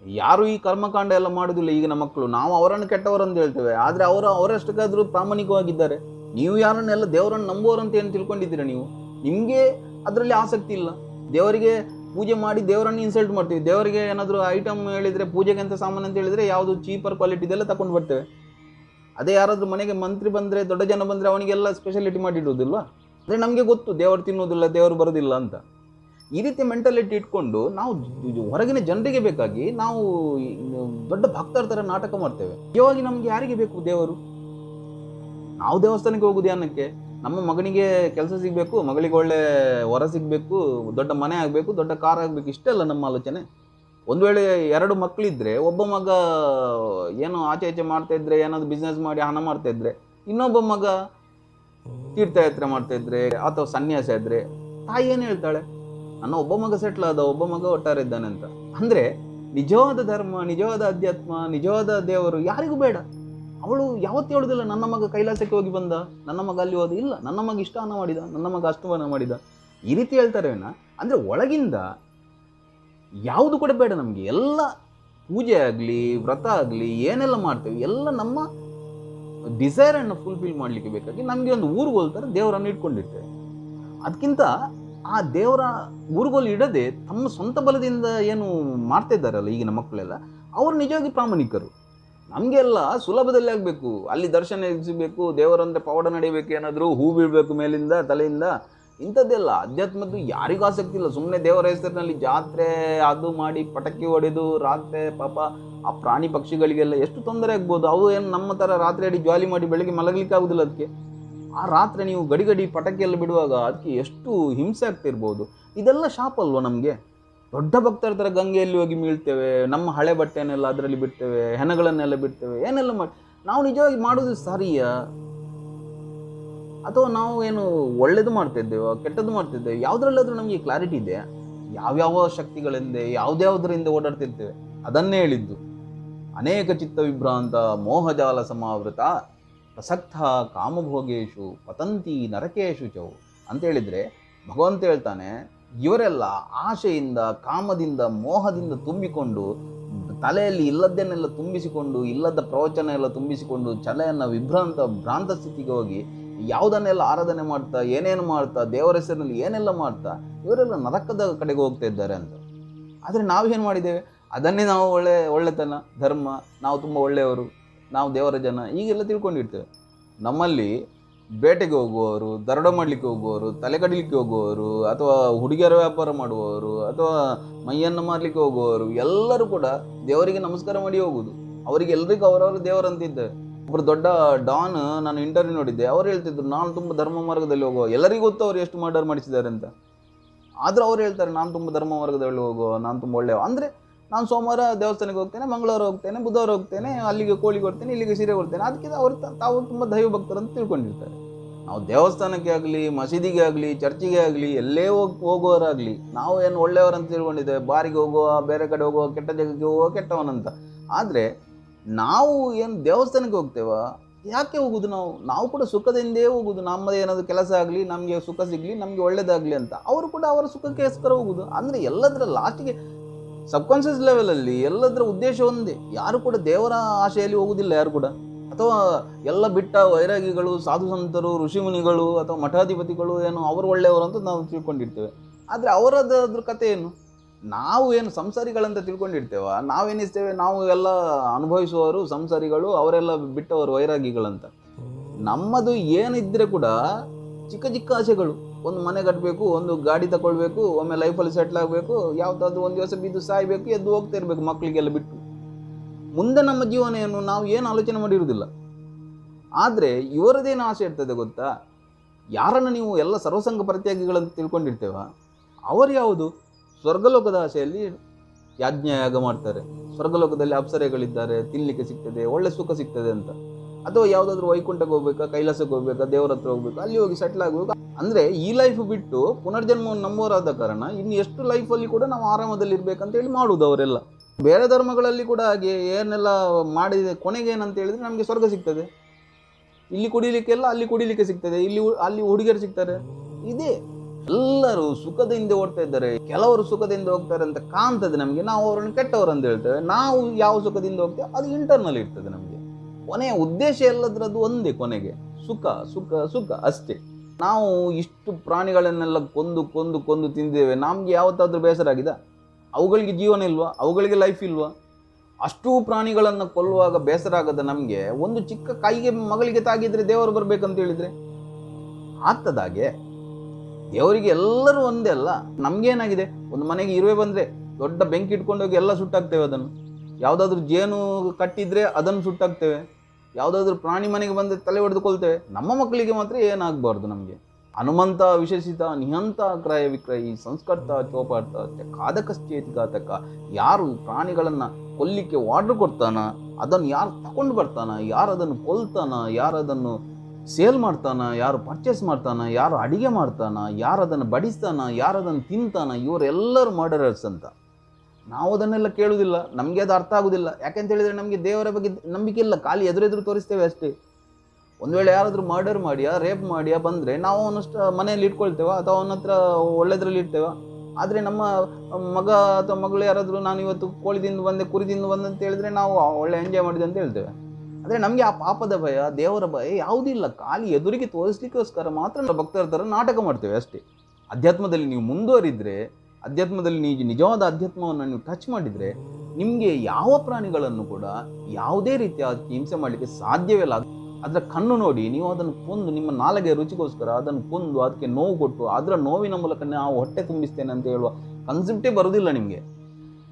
ಯಾರು ಈ ಕರ್ಮಕಾಂಡ ಎಲ್ಲ ಮಾಡುದಿಲ್ಲ ಈಗಿನ ಮಕ್ಕಳು? ನಾವು ಅವರನ್ನು ಕೆಟ್ಟವರಂತ ಹೇಳ್ತೇವೆ. ಆದ್ರೆ ಅವರು ಅವರಷ್ಟಕ್ಕಾದ್ರೂ ಪ್ರಾಮಾಣಿಕವಾಗಿದ್ದಾರೆ. ನೀವು ಯಾರನ್ನೆಲ್ಲ ದೇವರನ್ನು ನಂಬುವರಂತ ಏನು ತಿಳ್ಕೊಂಡಿದ್ದೀರಾ ನೀವು? ನಿಮಗೆ ಅದರಲ್ಲಿ ಆಸಕ್ತಿ ಇಲ್ಲ. ದೇವರಿಗೆ ಪೂಜೆ ಮಾಡಿ ದೇವರನ್ನು ಇನ್ಸಲ್ಟ್ ಮಾಡ್ತೀವಿ. ದೇವರಿಗೆ ಏನಾದರೂ ಐಟಮ್ ಹೇಳಿದ್ರೆ, ಪೂಜೆಗೆ ಅಂತ ಸಾಮಾನು ಅಂತ ಹೇಳಿದ್ರೆ ಯಾವುದು ಚೀಪರ್ ಕ್ವಾಲಿಟಿ ಇದೆಲ್ಲ ತಗೊಂಡು ಬರ್ತೇವೆ. ಅದೇ ಯಾರಾದರೂ ಮನೆಗೆ ಮಂತ್ರಿ ಬಂದ್ರೆ, ದೊಡ್ಡ ಜನ ಬಂದ್ರೆ ಅವನಿಗೆಲ್ಲ ಸ್ಪೆಷಾಲಿಟಿ ಮಾಡಿಡುವುದಿಲ್ವಾ? ಅಂದ್ರೆ ನಮಗೆ ಗೊತ್ತು, ದೇವರು ತಿನ್ನೋದಿಲ್ಲ ದೇವರು ಬರೋದಿಲ್ಲ ಅಂತ. ಈ ರೀತಿ ಮೆಂಟಾಲಿಟಿ ಇಟ್ಕೊಂಡು ನಾವು ಹೊರಗಿನ ಜನರಿಗೆ ಬೇಕಾಗಿ ನಾವು ದೊಡ್ಡ ಭಕ್ತರ ತರ ನಾಟಕ ಮಾಡ್ತೇವೆ. ನಿಜವಾಗಿ ನಮ್ಗೆ ಯಾರಿಗೆ ಬೇಕು ದೇವರು? ನಾವು ದೇವಸ್ಥಾನಕ್ಕೆ ಹೋಗುದು ಅನ್ನಕ್ಕೆ ನಮ್ಮ ಮಗನಿಗೆ ಕೆಲಸ ಸಿಗಬೇಕು, ಮಗಳಿಗೆ ಒಳ್ಳೆ ವರ ಸಿಗಬೇಕು, ದೊಡ್ಡ ಮನೆ ಆಗ್ಬೇಕು, ದೊಡ್ಡ ಕಾರ್ ಆಗ್ಬೇಕು ಇಷ್ಟೆಲ್ಲ ನಮ್ಮ ಆಲೋಚನೆ. ಒಂದು ವೇಳೆ ಎರಡು ಮಕ್ಕಳಿದ್ರೆ, ಒಬ್ಬ ಮಗ ಏನೋ ಆಚೆ ಆಚೆ ಮಾಡ್ತಾ ಇದ್ರೆ, ಏನಾದ್ರು ಬಿಸ್ನೆಸ್ ಮಾಡಿ ಹಣ ಮಾಡ್ತಾ ಇದ್ರೆ, ಇನ್ನೊಬ್ಬ ಮಗ ತೀರ್ಥಯಾತ್ರೆ ಮಾಡ್ತಾ ಇದ್ರೆ, ಅಥವಾ ಸನ್ಯಾಸ ಇದ್ರೆ ತಾಯಿ ಏನು ಹೇಳ್ತಾಳೆ? ನನ್ನ ಒಬ್ಬ ಮಗ ಸೆಟ್ಲ್ ಆದ, ಒಬ್ಬ ಮಗ ಒಟ್ಟಾರೆ ಇದ್ದಾನೆ ಅಂತ ಅಂದ್ರೆ ನಿಜವಾದ ಧರ್ಮ, ನಿಜವಾದ ಅಧ್ಯಾತ್ಮ, ನಿಜವಾದ ದೇವರು ಯಾರಿಗೂ ಬೇಡ. ಅವಳು ಯಾವತ್ತೂ ಹೇಳುದಿಲ್ಲ, ನನ್ನ ಮಗ ಕೈಲಾಸಕ್ಕೆ ಹೋಗಿ ಬಂದ, ನನ್ನ ಮಗ ಅಲ್ಲಿ ಹೋದ. ಇಲ್ಲ, ನನ್ನ ಮಗ ಇಷ್ಟಾನ ಮಾಡಿದ, ನನ್ನ ಮಗ ಅಷ್ಟವನ್ನ ಮಾಡಿದ. ಈ ರೀತಿ ಹೇಳ್ತಾರೆ ಏನ ಅಂದ್ರೆ ಒಳಗಿಂದ ಯಾವುದು ಕೂಡ ಬೇಡ ನಮಗೆ. ಎಲ್ಲ ಪೂಜೆ ಆಗಲಿ, ವ್ರತ ಆಗಲಿ, ಏನೆಲ್ಲ ಮಾಡ್ತೇವೆ, ಎಲ್ಲ ನಮ್ಮ ಡಿಸೈರನ್ನು ಫುಲ್ಫಿಲ್ ಮಾಡಲಿಕ್ಕೆ ಬೇಕಾಗಿ ನಮಗೆ ಒಂದು ಊರು ಹೋಲ್ತಾರೆ ದೇವರನ್ನು ಇಟ್ಕೊಂಡಿರ್ತೇವೆ. ಅದಕ್ಕಿಂತ ಆ ದೇವರ ಊರುಗೋಲು ಇಡದೆ ತಮ್ಮ ಸ್ವಂತ ಬಲದಿಂದ ಏನು ಮಾಡ್ತಾ ಇದ್ದಾರಲ್ಲ ಈಗಿನ ಮಕ್ಕಳೆಲ್ಲ, ಅವರು ನಿಜವಾಗಿ ಪ್ರಾಮಾಣಿಕರು. ನಮಗೆಲ್ಲ ಸುಲಭದಲ್ಲಿ ಆಗಬೇಕು. ಅಲ್ಲಿ ದರ್ಶನ ಸಿಗಬೇಕು ದೇವರಂತೆ ಪವಾಡ ನಡಿಬೇಕು ಏನಾದರೂ, ಹೂ ಬೀಳಬೇಕು ಮೇಲಿಂದ, ತಲೆಯಿಂದ, ಇಂಥದ್ದೆಲ್ಲ. ಅಧ್ಯಾತ್ಮದ್ದು ಯಾರಿಗೂ ಆಸಕ್ತಿ ಇಲ್ಲ. ಸುಮ್ಮನೆ ದೇವರ ಹೆಸರಿನಲ್ಲಿ ಜಾತ್ರೆ, ಅದು ಮಾಡಿ ಪಟಾಕಿ ಹೊಡೆದು, ರಾತ್ರಿ ಪಾಪ ಆ ಪ್ರಾಣಿ ಪಕ್ಷಿಗಳಿಗೆಲ್ಲ ಎಷ್ಟು ತೊಂದರೆ ಆಗ್ಬೋದು. ಅವು ಏನು ನಮ್ಮ ಥರ ರಾತ್ರಿ ಅಡಿ ಜ್ವಾಲಿ ಮಾಡಿ ಬೆಳಗ್ಗೆ ಮಲಗಲಿಕ್ಕೆ ಆಗೋದಿಲ್ಲ ಅದಕ್ಕೆ. ಆ ರಾತ್ರಿ ನೀವು ಗಡಿಗಡಿ ಪಟಾಕಿಯಲ್ಲಿ ಪಟಾಕಿ ಬಿಡುವಾಗ ಅದಕ್ಕೆ ಎಷ್ಟು ಹಿಂಸೆ ಆಗ್ತಿರ್ಬೋದು. ಇದೆಲ್ಲ ಶಾಪ್ ಅಲ್ವ ನಮಗೆ? ದೊಡ್ಡ ಭಕ್ತರ ಥರ ಗಂಗೆಯಲ್ಲಿ ಹೋಗಿ ಮೀಳ್ತೇವೆ, ನಮ್ಮ ಹಳೆ ಬಟ್ಟೆನೆಲ್ಲ ಅದರಲ್ಲಿ ಬಿಡ್ತೇವೆ, ಹೆಣಗಳನ್ನೆಲ್ಲ ಬಿಡ್ತೇವೆ, ಏನೆಲ್ಲ ಮಾಡಿ, ನಾವು ನಿಜವಾಗಿ ಮಾಡೋದು ಸರಿಯಾ? ಅಥವಾ ನಾವು ಏನು ಒಳ್ಳೇದು ಮಾಡ್ತಿದ್ದೇವೋ, ಕೆಟ್ಟದ್ದು ಮಾಡ್ತಿದ್ದೇವೆ? ಯಾವುದ್ರಲ್ಲಾದರೂ ನಮಗೆ ಕ್ಲಾರಿಟಿ ಇದೆ ಯಾವ್ಯಾವ ಶಕ್ತಿಗಳಿಂದ, ಯಾವುದ್ಯಾವುದರಿಂದ ಓಡಾಡ್ತಿರ್ತೇವೆ? ಅದನ್ನೇ ಹೇಳಿದ್ದು. ಅನೇಕ ಚಿತ್ತ ವಿಭ್ರಾಂತ ಮೋಹಜಾಲ ಸಮಾವೃತ. ಪ್ರಸಕ್ತ ಕಾಮಭೋಗೇಶು ಪತಂತಿ ನರಕೇಶು ಚೌ ಅಂತೇಳಿದರೆ ಭಗವಂತ ಹೇಳ್ತಾನೆ, ಇವರೆಲ್ಲ ಆಶೆಯಿಂದ, ಕಾಮದಿಂದ, ಮೋಹದಿಂದ ತುಂಬಿಕೊಂಡು, ತಲೆಯಲ್ಲಿ ಇಲ್ಲದ್ದನ್ನೆಲ್ಲ ತುಂಬಿಸಿಕೊಂಡು, ಇಲ್ಲದ ಪ್ರವಚನ ಎಲ್ಲ ತುಂಬಿಸಿಕೊಂಡು ಚಲೆಯನ್ನು ವಿಭ್ರಾಂತ, ಭ್ರಾಂತ ಸ್ಥಿತಿಗೆ ಹೋಗಿ ಯಾವುದನ್ನೆಲ್ಲ ಆರಾಧನೆ ಮಾಡ್ತಾ, ಏನೇನು ಮಾಡ್ತಾ, ದೇವರ ಹೆಸರಿನಲ್ಲಿ ಏನೆಲ್ಲ ಮಾಡ್ತಾ, ಇವರೆಲ್ಲ ನರಕದ ಕಡೆಗೆ ಹೋಗ್ತಾ ಇದ್ದಾರೆ ಅಂತ. ಆದರೆ ನಾವೇನು ಮಾಡಿದ್ದೇವೆ? ಅದನ್ನೇ ನಾವು ಒಳ್ಳೆ, ಒಳ್ಳೆತನ, ಧರ್ಮ, ನಾವು ತುಂಬ ಒಳ್ಳೆಯವರು. ನಾವು ದೇವರ ಜನ ಈಗೆಲ್ಲ ತಿಳ್ಕೊಂಡಿರ್ತೇವೆ. ನಮ್ಮಲ್ಲಿ ಬೇಟೆಗೆ ಹೋಗುವವರು, ದರಡ ಮಾಡಲಿಕ್ಕೆ ಹೋಗುವವರು, ತಲೆ ಕಡಿಲಿಕ್ಕೆ ಹೋಗುವವರು, ಅಥವಾ ಹುಡುಗಿಯರ ವ್ಯಾಪಾರ ಮಾಡುವವರು, ಅಥವಾ ಮೈಯನ್ನು ಮಾರಲಿಕ್ಕೆ ಹೋಗುವವರು, ಎಲ್ಲರೂ ಕೂಡ ದೇವರಿಗೆ ನಮಸ್ಕಾರ ಮಾಡಿ ಹೋಗುವುದು. ಅವರಿಗೆ ಎಲ್ರಿಗೂ ಅವರವರು ದೇವರಂತಿದ್ದಾರೆ ಒಬ್ಬರು ದೊಡ್ಡ ಡಾನ್ ನಾನು ಇಂಟರ್ವ್ಯೂ ನೋಡಿದ್ದೆ. ಅವ್ರು ಹೇಳ್ತಿದ್ರು, ನಾನು ತುಂಬ ಧರ್ಮ ಮಾರ್ಗದಲ್ಲಿ ಹೋಗುವ. ಎಲ್ಲರಿಗೂ ಗೊತ್ತು ಅವ್ರು ಎಷ್ಟು ಮರ್ಡರ್ ಮಾಡಿಸಿದ್ದಾರೆ ಅಂತ. ಆದರೂ ಅವ್ರು ಹೇಳ್ತಾರೆ, ನಾನು ತುಂಬ ಧರ್ಮ ಮಾರ್ಗದಲ್ಲಿ ಹೋಗುವ, ನಾನು ತುಂಬ ಒಳ್ಳೆಯ ಅಂದರೆ ನಾನು ಸೋಮವಾರ ದೇವಸ್ಥಾನಕ್ಕೆ ಹೋಗ್ತೇನೆ, ಮಂಗಳವಾರ ಹೋಗ್ತೇನೆ, ಬುಧವಾರ ಹೋಗ್ತೇನೆ, ಅಲ್ಲಿಗೆ ಕೋಳಿ ಕೊಡ್ತೇನೆ, ಇಲ್ಲಿಗೆ ಸೀರೆ ಕೊಡ್ತೇನೆ. ಅದಕ್ಕಿಂತ ಅವರು ತಾವು ತುಂಬ ದೈವ ಭಕ್ತರು ಅಂತ ತಿಳ್ಕೊಂಡಿರ್ತಾರೆ. ನಾವು ದೇವಸ್ಥಾನಕ್ಕೆ ಆಗಲಿ, ಮಸೀದಿಗೆ ಆಗಲಿ, ಚರ್ಚಿಗೆ ಆಗಲಿ, ಎಲ್ಲೇ ಹೋಗಿ, ಹೋಗೋರಾಗಲಿ, ನಾವು ಏನು ಒಳ್ಳೆಯವರಂತ ತಿಳ್ಕೊಂಡಿದ್ದೇವೆ ಬಾರಿಗೆ ಹೋಗುವ, ಬೇರೆ ಕಡೆ ಹೋಗುವ, ಕೆಟ್ಟ ಜಾಗಕ್ಕೆ ಹೋಗುವ ಕೆಟ್ಟವನಂತ ಆದರೆ ನಾವು ಏನು ದೇವಸ್ಥಾನಕ್ಕೆ ಹೋಗ್ತೇವ, ಯಾಕೆ ಹೋಗುದು ನಾವು? ನಾವು ಕೂಡ ಸುಖದಿಂದೇ ಹೋಗುದು. ನಮ್ಮದೇ ಏನಾದರೂ ಕೆಲಸ ಆಗಲಿ, ನಮಗೆ ಸುಖ ಸಿಗಲಿ, ನಮಗೆ ಒಳ್ಳೇದಾಗಲಿ ಅಂತ. ಅವರು ಕೂಡ ಅವರ ಸುಖಕ್ಕೋಸ್ಕರ ಹೋಗುದು. ಅಂದರೆ ಎಲ್ಲದರ ಲಾಸ್ಟಿಗೆ ಸಬ್ಕಾನ್ಷಿಯಸ್ ಲೆವೆಲಲ್ಲಿ ಎಲ್ಲದರ ಉದ್ದೇಶ ಒಂದೇ. ಯಾರು ಕೂಡ ದೇವರ ಆಶೆಯಲ್ಲಿ ಹೋಗುವುದಿಲ್ಲ, ಯಾರು ಕೂಡ. ಅಥವಾ ಎಲ್ಲ ಬಿಟ್ಟ ವೈರಾಗಿಗಳು, ಸಾಧು ಸಂತರು ಋಷಿಮುನಿಗಳು ಅಥವಾ ಮಠಾಧಿಪತಿಗಳು ಏನು ಅವರು ಒಳ್ಳೆಯವರು ಅಂತ ನಾವು ತಿಳ್ಕೊಂಡಿರ್ತೇವೆ. ಆದರೆ ಅವರದ್ರ ಕಥೆ ಏನು? ನಾವು ಏನು ಸಂಸಾರಿಗಳಂತ ತಿಳ್ಕೊಂಡಿರ್ತೇವ? ನಾವೇನಿಸ್ತೇವೆ? ನಾವು ಎಲ್ಲ ಅನುಭವಿಸುವವರು ಸಂಸಾರಿಗಳು, ಅವರೆಲ್ಲ ಬಿಟ್ಟವರು ವೈರಾಗಿಗಳಂತ. ನಮ್ಮದು ಏನಿದ್ರೆ ಕೂಡ ಚಿಕ್ಕ ಚಿಕ್ಕ ಆಸೆಗಳು. ಒಂದು ಮನೆ ಕಟ್ಟಬೇಕು ಒಂದು ಗಾಡಿ ತಗೊಳ್ಬೇಕು, ಒಮ್ಮೆ ಲೈಫಲ್ಲಿ ಸೆಟ್ಲ್ ಆಗಬೇಕು, ಯಾವುದಾದ್ರು ಒಂದು ದಿವಸ ಬಿದ್ದು ಸಾಯ್ಬೇಕು, ಎದ್ದು ಹೋಗ್ತಾ ಇರಬೇಕು ಮಕ್ಕಳಿಗೆಲ್ಲ ಬಿಟ್ಟು. ಮುಂದೆ ನಮ್ಮ ಜೀವನ ಏನು? ನಾವು ಏನು ಆಲೋಚನೆ ಮಾಡಿರುವುದಿಲ್ಲ. ಆದರೆ ಇವರದೇನು ಆಸೆ ಇರ್ತದೆ ಗೊತ್ತಾ? ಯಾರನ್ನು ನೀವು ಎಲ್ಲ ಸರ್ವಸಂಗ ಪ್ರತ್ಯಾಗಿಗಳಂತ ತಿಳ್ಕೊಂಡಿರ್ತೇವ? ಅವರು ಯಾವುದು? ಸ್ವರ್ಗಲೋಕದ ಆಸೆಯಲ್ಲಿ ಯಾಜ್ಞಯಾಗ ಮಾಡ್ತಾರೆ. ಸ್ವರ್ಗಲೋಕದಲ್ಲಿ ಅಪ್ಸರೆಗಳಿದ್ದಾರೆ ತಿನ್ನಲಿಕ್ಕೆ ಸಿಗ್ತದೆ, ಒಳ್ಳೆ ಸುಖ ಸಿಗ್ತದೆ ಅಂತ. ಅಥವಾ ಯಾವುದಾದ್ರೂ ವೈಕುಂಠಕ್ಕೆ ಹೋಗ್ಬೇಕಾ, ಕೈಲಾಸಕ್ಕೆ ಹೋಗ್ಬೇಕಾ, ದೇವರ ಹತ್ರ ಹೋಗ್ಬೇಕಾ, ಅಲ್ಲಿ ಹೋಗಿ ಸೆಟ್ಲ್ ಆಗಬೇಕು. ಅಂದರೆ ಈ ಲೈಫ್ ಬಿಟ್ಟು ಪುನರ್ಜನ್ಮವನ್ನು ನಂಬೋರಾದ ಕಾರಣ ಇನ್ನು ಎಷ್ಟು ಲೈಫಲ್ಲಿ ಕೂಡ ನಾವು ಆರಾಮದಲ್ಲಿ ಇರಬೇಕಂತ ಹೇಳಿ ಮಾಡುವುದು ಅವರೆಲ್ಲ ಬೇರೆ ಧರ್ಮಗಳಲ್ಲಿ ಕೂಡ ಹಾಗೆ ಏನೆಲ್ಲ ಮಾಡಿದೆ, ಕೊನೆಗೆ ಏನಂತ ಹೇಳಿದ್ರೆ ನಮಗೆ ಸ್ವರ್ಗ ಸಿಗ್ತದೆ. ಇಲ್ಲಿ ಕುಡಿಲಿಕ್ಕೆಲ್ಲ ಅಲ್ಲಿ ಕುಡಿಲಿಕ್ಕೆ ಸಿಗ್ತದೆ, ಇಲ್ಲಿ ಅಲ್ಲಿ ಹುಡುಗಿಯರು ಸಿಗ್ತಾರೆ. ಇದೇ ಎಲ್ಲರೂ ಸುಖದಿಂದ ಓಡ್ತಾ ಇದ್ದಾರೆ, ಕೆಲವರು ಸುಖದಿಂದ ಹೋಗ್ತಾರೆ ಅಂತ ಕಾಣ್ತದೆ ನಮಗೆ. ನಾವು ಅವರನ್ನು ಕೆಟ್ಟವರು ಅಂತ ಹೇಳ್ತೇವೆ. ನಾವು ಯಾವ ಸುಖದಿಂದ ಹೋಗ್ತೇವೆ? ಅದು ಇಂಟರ್ನಲ್ ಇರ್ತದೆ ನಮಗೆ. ಕೊನೆಯ ಉದ್ದೇಶ ಎಲ್ಲದ್ರದ್ದು ಒಂದೇ ಕೊನೆಗೆ. ಸುಖ ಸುಖ ಸುಖ ಅಷ್ಟೇ. ನಾವು ಇಷ್ಟು ಪ್ರಾಣಿಗಳನ್ನೆಲ್ಲ ಕೊಂದು ಕೊಂದು ಕೊಂದು ತಿಂದಿದ್ದೇವೆ ನಮಗೆ ಯಾವತ್ತಾದರೂ ಬೇಸರ ಆಗಿದೆ? ಅವುಗಳಿಗೆ ಜೀವನ ಇಲ್ವಾ? ಅವುಗಳಿಗೆ ಲೈಫ್ ಇಲ್ವಾ? ಅಷ್ಟೂ ಪ್ರಾಣಿಗಳನ್ನು ಕೊಲ್ಲುವಾಗ ಬೇಸರ ಆಗದ ನಮಗೆ? ಒಂದು ಚಿಕ್ಕ ಕೈಗೆ ಮಗಳಿಗೆ ತಾಗಿದ್ರೆ ದೇವರು ಬರಬೇಕಂತ ಹೇಳಿದ್ರೆ? ಆಗ್ತದಾಗೆ ದೇವರಿಗೆ ಎಲ್ಲರೂ ಒಂದೇ ಅಲ್ಲ ನಮಗೇನಾಗಿದೆ ಒಂದು ಮನೆಗೆ ಇರುವೆ ಬಂದ್ರೆ ದೊಡ್ಡ ಬೆಂಕಿ ಇಟ್ಕೊಂಡೋಗಿ ಎಲ್ಲ ಸುಟ್ಟಾಗ್ತೇವೆ ಅದನ್ನು. ಯಾವುದಾದ್ರೂ ಜೇನು ಕಟ್ಟಿದ್ರೆ ಅದನ್ನು ಸುಟ್ಟಾಕ್ತೇವೆ ಯಾವುದಾದ್ರೂ ಪ್ರಾಣಿ ಮನೆಗೆ ಬಂದು ತಲೆ ಹೊಡೆದುಕೊಳ್ತೇವೆ, ನಮ್ಮ ಮಕ್ಕಳಿಗೆ ಮಾತ್ರ ಏನಾಗಬಾರ್ದು ನಮಗೆ. ಹನುಮಂತ ವಿಶೇಷಿತ ನಿಹಂತ ಕ್ರಯ ವಿಕ್ರಯಿ ಸಂಸ್ಕರ್ತ ಚೋಪಾರ್ಥ ಘಾತಕ ಯಾರು ಪ್ರಾಣಿಗಳನ್ನು ಕೊಲ್ಲಿಕ್ಕೆ ಆರ್ಡರ್ ಕೊಡ್ತಾನ, ಅದನ್ನು ಯಾರು ತಗೊಂಡು ಬರ್ತಾನ, ಯಾರು ಅದನ್ನು ಕೊಲ್ತಾನ, ಯಾರು ಅದನ್ನು ಸೇಲ್ ಮಾಡ್ತಾನ, ಯಾರು ಪರ್ಚೇಸ್ ಮಾಡ್ತಾನ, ಯಾರು ಅಡಿಗೆ ಮಾಡ್ತಾನ, ಯಾರು ಅದನ್ನು ಬಡಿಸ್ತಾನ, ಯಾರು ಅದನ್ನು ತಿಂತಾನ, ಇವರೆಲ್ಲರೂ ಮರ್ಡರರ್ಸ್ ಅಂತ. ನಾವು ಅದನ್ನೆಲ್ಲ ಕೇಳುವುದಿಲ್ಲ, ನಮಗೆ ಅದು ಅರ್ಥ ಆಗುದಿಲ್ಲ ಯಾಕೆಂತ ಹೇಳಿದ್ರೆ ನಮಗೆ ದೇವರ ಬಗ್ಗೆ ನಂಬಿಕೆ ಇಲ್ಲ, ಖಾಲಿ ಎದುರೆದುರು ತೋರಿಸ್ತೇವೆ ಅಷ್ಟೇ. ಒಂದು ವೇಳೆ ಯಾರಾದರೂ ಮರ್ಡರ್ ಮಾಡಿಯಾ ರೇಪ್ ಮಾಡಿಯಾ ಬಂದರೆ ನಾವು ಅವನಷ್ಟು ಮನೆಯಲ್ಲಿ ಇಟ್ಕೊಳ್ತೇವ, ಅಥವಾ ಅವನ ಹತ್ರ ಒಳ್ಳೆದ್ರಲ್ಲಿ ಇಡ್ತೇವ? ಆದರೆ ನಮ್ಮ ಮಗ ಅಥವಾ ಮಗಳು ಯಾರಾದರೂ ನಾನು ಇವತ್ತು ಕೋಳಿದಿಂದ ಬಂದೆ, ಕುರಿದಿಂದ ಬಂದೆ ಅಂತ ಹೇಳಿದ್ರೆ ನಾವು ಒಳ್ಳೆ ಎಂಜಾಯ್ ಮಾಡಿದೆ ಅಂತ ಹೇಳ್ತೇವೆ. ಆದರೆ ನಮಗೆ ಆ ಪಾಪದ ಭಯ, ದೇವರ ಭಯ ಯಾವುದೂ ಇಲ್ಲ. ಖಾಲಿ ಎದುರಿಗೆ ತೋರಿಸ್ಲಿಕ್ಕೋಸ್ಕರ ಮಾತ್ರ ಭಕ್ತರ ಥರ ನಾಟಕ ಮಾಡ್ತೇವೆ ಅಷ್ಟೇ. ಅಧ್ಯಾತ್ಮದಲ್ಲಿ ನೀವು ಮುಂದುವರಿದ್ರೆ ಅಧ್ಯಾತ್ಮದಲ್ಲಿ ನೀವು ನಿಜವಾದ ಅಧ್ಯಾತ್ಮವನ್ನು ನೀವು ಟಚ್ ಮಾಡಿದರೆ ನಿಮಗೆ ಯಾವ ಪ್ರಾಣಿಗಳನ್ನು ಕೂಡ ಯಾವುದೇ ರೀತಿಯ ಹಿಂಸೆ ಮಾಡಲಿಕ್ಕೆ ಸಾಧ್ಯವಿಲ್ಲ ಅದರ ಕಣ್ಣು ನೋಡಿ, ನೀವು ಅದನ್ನು ಕೊಂದು ನಿಮ್ಮ ನಾಲಿಗೆ ರುಚಿಗೋಸ್ಕರ ಅದನ್ನು ಕೊಂದು ಅದಕ್ಕೆ ನೋವು ಕೊಟ್ಟು, ಅದರ ನೋವಿನ ಮೂಲಕ ನಾವು ಹೊಟ್ಟೆ ತುಂಬಿಸ್ತೇನೆ ಅಂತ ಹೇಳುವ ಕನ್ಸೆಪ್ಟೇ ಬರೋದಿಲ್ಲ ನಿಮಗೆ.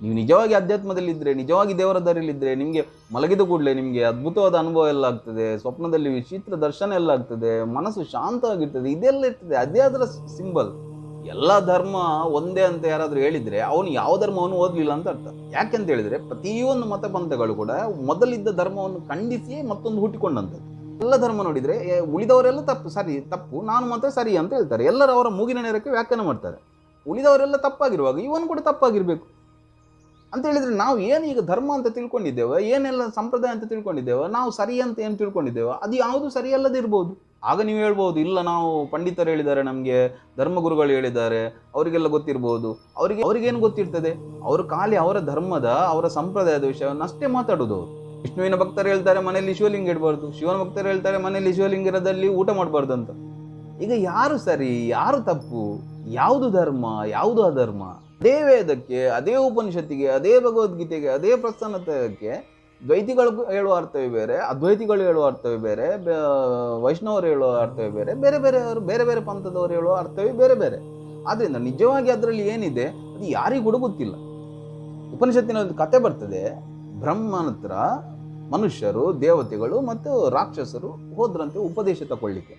ನೀವು ನಿಜವಾಗಿ ಅಧ್ಯಾತ್ಮದಲ್ಲಿದ್ದರೆ ನಿಜವಾಗಿ ದೇವರ ದಾರಿಯಲ್ಲಿದ್ದರೆ ನಿಮಗೆ ಮಲಗಿದ ಕೂಡಲೇ ನಿಮಗೆ ಅದ್ಭುತವಾದ ಅನುಭವ ಎಲ್ಲ ಆಗ್ತದೆ, ಸ್ವಪ್ನದಲ್ಲಿ ವಿಚಿತ್ರ ದರ್ಶನ ಎಲ್ಲ ಆಗ್ತದೆ, ಮನಸ್ಸು ಶಾಂತವಾಗಿರ್ತದೆ, ಇದೆಲ್ಲ ಇರ್ತದೆ. ಅದೇ ಅದರ ಸಿಂಬಲ್ ಎಲ್ಲ ಧರ್ಮ ಒಂದೇ ಅಂತ ಯಾರಾದರೂ ಹೇಳಿದರೆ ಅವನು ಯಾವ ಧರ್ಮವನ್ನು ಓದಲಿಲ್ಲ ಅಂತ ಅರ್ಥ. ಯಾಕೆಂತ ಹೇಳಿದರೆ ಪ್ರತಿಯೊಂದು ಮತಪಂಥಗಳು ಕೂಡ ಮೊದಲಿದ್ದ ಧರ್ಮವನ್ನು ಖಂಡಿಸಿ ಮತ್ತೊಂದು ಹುಟ್ಟಿಕೊಂಡಂಥದ್ದು. ಎಲ್ಲ ಧರ್ಮ ನೋಡಿದರೆ ಉಳಿದವರೆಲ್ಲ ತಪ್ಪು, ಸರಿ, ತಪ್ಪು, ನಾನು ಮಾತ್ರ ಸರಿ ಅಂತ ಹೇಳ್ತಾರೆ. ಎಲ್ಲರೂ ಅವರ ಮೂಗಿನ ನೇರಕ್ಕೆ ವ್ಯಾಖ್ಯಾನ ಮಾಡ್ತಾರೆ. ಉಳಿದವರೆಲ್ಲ ತಪ್ಪಾಗಿರುವಾಗ ಇವನು ಕೂಡ ತಪ್ಪಾಗಿರಬೇಕು. ಅಂತ ಹೇಳಿದರೆ ನಾವು ಏನು ಈಗ ಧರ್ಮ ಅಂತ ತಿಳ್ಕೊಂಡಿದ್ದೇವೆ, ಏನೆಲ್ಲ ಸಂಪ್ರದಾಯ ಅಂತ ತಿಳ್ಕೊಂಡಿದ್ದೇವೆ, ನಾವು ಸರಿ ಅಂತ ಏನು ತಿಳ್ಕೊಂಡಿದ್ದೇವೆ, ಅದು ಯಾವುದು ಸರಿಯಲ್ಲದೆ ಇರ್ಬೋದು. ಆಗ ನೀವು ಹೇಳ್ಬೋದು, ಇಲ್ಲ ನಾವು ಪಂಡಿತರು ಹೇಳಿದ್ದಾರೆ, ನಮಗೆ ಧರ್ಮಗುರುಗಳು ಹೇಳಿದ್ದಾರೆ, ಅವರಿಗೆಲ್ಲ ಗೊತ್ತಿರ್ಬೋದು. ಅವರಿಗೆ, ಅವರಿಗೇನು ಗೊತ್ತಿರ್ತದೆ? ಅವರು ಖಾಲಿ ಅವರ ಧರ್ಮದ, ಅವರ ಸಂಪ್ರದಾಯದ ವಿಷಯವನ್ನು ಅಷ್ಟೇ ಮಾತಾಡೋದು ವಿಷ್ಣುವಿನ ಭಕ್ತರು ಹೇಳ್ತಾರೆ, ಮನೆಯಲ್ಲಿ ಶಿವಲಿಂಗ ಇಡಬಾರ್ದು. ಶಿವನ ಭಕ್ತರು ಹೇಳ್ತಾರೆ, ಮನೆಯಲ್ಲಿ ಶಿವಲಿಂಗ ಇರೋದಲ್ಲಿ ಊಟ ಮಾಡಬಾರ್ದು ಅಂತ. ಈಗ ಯಾರು ಸರಿ, ಯಾರು ತಪ್ಪು? ಯಾವುದು ಧರ್ಮ, ಯಾವುದು ಅಧರ್ಮ? ಅದೇ ವೇದಕ್ಕೆ, ಅದೇ ಉಪನಿಷತ್ತಿಗೆ, ಅದೇ ಭಗವದ್ಗೀತೆಗೆ, ಅದೇ ಪ್ರಸ್ಥಾನಕ್ಕೆ ದ್ವೈತಿಗಳು ಹೇಳುವ ಅರ್ಥವೇ ಬೇರೆ, ಅದ್ವೈತಿಗಳು ಹೇಳುವ ಅರ್ಥವೇ ಬೇರೆ ವೈಷ್ಣವರು ಹೇಳುವ ಅರ್ಥವೇ ಬೇರೆ ಬೇರೆ ಬೇರೆ ಅವರು, ಬೇರೆ ಬೇರೆ ಪಂಥದವರು ಹೇಳುವ ಅರ್ಥವೇ ಬೇರೆ ಬೇರೆ. ಆದ್ದರಿಂದ ನಿಜವಾಗಿ ಅದರಲ್ಲಿ ಏನಿದೆ, ಅದು ಯಾರಿಗೂ ಗೊತ್ತಿಲ್ಲ ಉಪನಿಷತ್ತಿನ ಒಂದು ಕತೆ ಬರ್ತದೆ, ಬ್ರಹ್ಮನ ಹತ್ರ ಮನುಷ್ಯರು, ದೇವತೆಗಳು ಮತ್ತು ರಾಕ್ಷಸರು ಹೋದ್ರಂತೆ ಉಪದೇಶ ತಗೊಳ್ಳಿಕ್ಕೆ.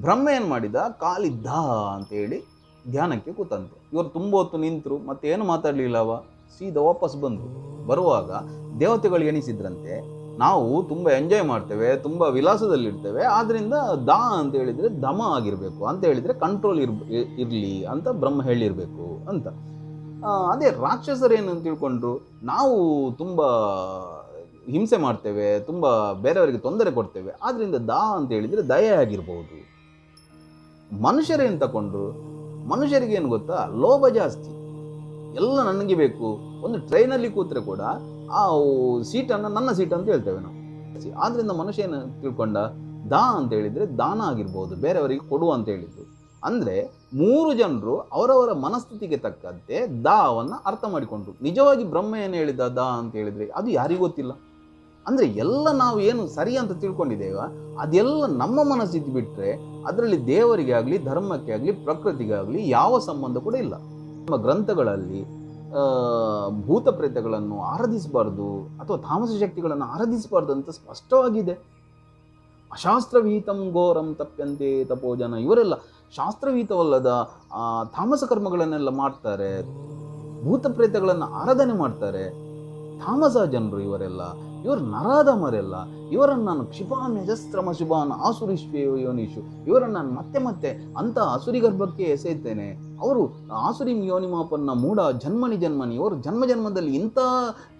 ಬ್ರಹ್ಮ ಏನು ಮಾಡಿದ? ಕಾಲಿದ್ದ ಅಂತ ಹೇಳಿ ಧ್ಯಾನಕ್ಕೆ ಕೂತಂತೆ. ಇವರು ತುಂಬ ಹೊತ್ತು ನಿಂತರು ಮತ್ತೆ ಏನು ಮಾತಾಡಲಿಲ್ಲ ಅವ? ಸೀದಾ ವಾಪಸ್ ಬಂದರು ಬರುವಾಗ ದೇವತೆಗಳು ಎಣಿಸಿದ್ರಂತೆ, ನಾವು ತುಂಬ ಎಂಜಾಯ್ ಮಾಡ್ತೇವೆ, ತುಂಬ ವಿಲಾಸದಲ್ಲಿರ್ತೇವೆ, ಆದ್ರಿಂದ ದಾ ಅಂತ ಹೇಳಿದರೆ ದಮ ಆಗಿರಬೇಕು, ಅಂತ ಹೇಳಿದರೆ ಕಂಟ್ರೋಲ್ ಇರ್ ಇರಲಿ ಅಂತ ಬ್ರಹ್ಮ ಹೇಳಿರಬೇಕು ಅಂತ. ಅದೇ ರಾಕ್ಷಸರು ಏನು ಅಂತ ತಿಳ್ಕೊಂಡ್ರು, ನಾವು ತುಂಬ ಹಿಂಸೆ ಮಾಡ್ತೇವೆ, ತುಂಬ ಬೇರೆಯವರಿಗೆ ತೊಂದರೆ ಕೊಡ್ತೇವೆ, ಆದ್ರಿಂದ ದಾ ಅಂತ ಹೇಳಿದರೆ ದಯೆ ಆಗಿರ್ಬೋದು. ಮನುಷ್ಯರೇನು ತಗೊಂಡ್ರು ಮನುಷ್ಯರಿಗೆ ಏನು ಗೊತ್ತಾ? ಲೋಭ ಜಾಸ್ತಿ. ಎಲ್ಲ ನನಗೆ ಬೇಕು. ಒಂದು ಟ್ರೈನಲ್ಲಿ ಕೂತ್ರೆ ಕೂಡ ಆ ಸೀಟನ್ನು ನನ್ನ ಸೀಟ್ ಅಂತ ಹೇಳ್ತೇವೆ ನಾವು. ಆದ್ದರಿಂದ ಮನುಷ್ಯ ಏನು ತಿಳ್ಕೊಂಡ? ದಾ ಅಂತ ಹೇಳಿದರೆ ದಾನ ಆಗಿರ್ಬೋದು, ಬೇರೆಯವರಿಗೆ ಕೊಡು ಅಂತ ಹೇಳಿದ್ದು. ಅಂದರೆ ಮೂರು ಜನರು ಅವರವರ ಮನಸ್ಥಿತಿಗೆ ತಕ್ಕಂತೆ ದಾವನ್ನು ಅರ್ಥ ಮಾಡಿಕೊಂಡ್ರು. ನಿಜವಾಗಿ ಬ್ರಹ್ಮ ಏನು ಹೇಳಿದ? ದಾ ಅಂತ ಹೇಳಿದರೆ ಅದು ಯಾರಿಗೂ ಗೊತ್ತಿಲ್ಲ. ಅಂದರೆ ಎಲ್ಲ ನಾವು ಏನು ಸರಿ ಅಂತ ತಿಳ್ಕೊಂಡಿದ್ದೇವ, ಅದೆಲ್ಲ ನಮ್ಮ ಮನಸ್ಥಿತಿ ಬಿಟ್ಟರೆ ಅದರಲ್ಲಿ ದೇವರಿಗೆ ಆಗಲಿ ಧರ್ಮಕ್ಕೆ ಆಗಲಿ, ಪ್ರಕೃತಿಗಾಗಲಿ ಯಾವ ಸಂಬಂಧ ಕೂಡ ಇಲ್ಲ. ನಮ್ಮ ಗ್ರಂಥಗಳಲ್ಲಿ ಭೂತ ಪ್ರೇತಗಳನ್ನು ಆರಾಧಿಸಬಾರ್ದು ಅಥವಾ ತಾಮಸ ಶಕ್ತಿಗಳನ್ನು ಆರಾಧಿಸಬಾರ್ದು ಅಂತ ಸ್ಪಷ್ಟವಾಗಿದೆ. ಅಶಾಸ್ತ್ರವಿಹಿತಂ ಘೋರಂ ತಪ್ಯಂತೆ ತಪೋಜನ ಇವರೆಲ್ಲ ಶಾಸ್ತ್ರವಿಹಿತವಲ್ಲದ ತಾಮಸ ಕರ್ಮಗಳನ್ನೆಲ್ಲ ಮಾಡ್ತಾರೆ, ಭೂತ ಪ್ರೇತಗಳನ್ನು ಆರಾಧನೆ ಮಾಡ್ತಾರೆ, ತಾಮಸ ಜನರು ಇವರೆಲ್ಲ. ಇವರು ನರಾಧಮರೆಲ್ಲ, ಇವರನ್ನು ನಾನು ಕ್ಷಿಪಾಮ್ಯಜಸ್ತ್ರಮ ಶುಭಾನ್ ಆಸುರಿಶ್ವೇ ಯೋನೀಶು ಇವರನ್ನು ನಾನು ಮತ್ತೆ ಮತ್ತೆ ಅಂಥ ಅಸುರಿ ಗರ್ಭಕ್ಕೆ ಎಸೆಯುತ್ತೇನೆ. ಅವರು ಆಸುರಿ ಯೋನಿಮಾಪನ್ನ ಮೂಢ, ಜನ್ಮನಿ ಜನ್ಮನಿ, ಇವರು ಜನ್ಮ ಜನ್ಮದಲ್ಲಿ ಇಂಥ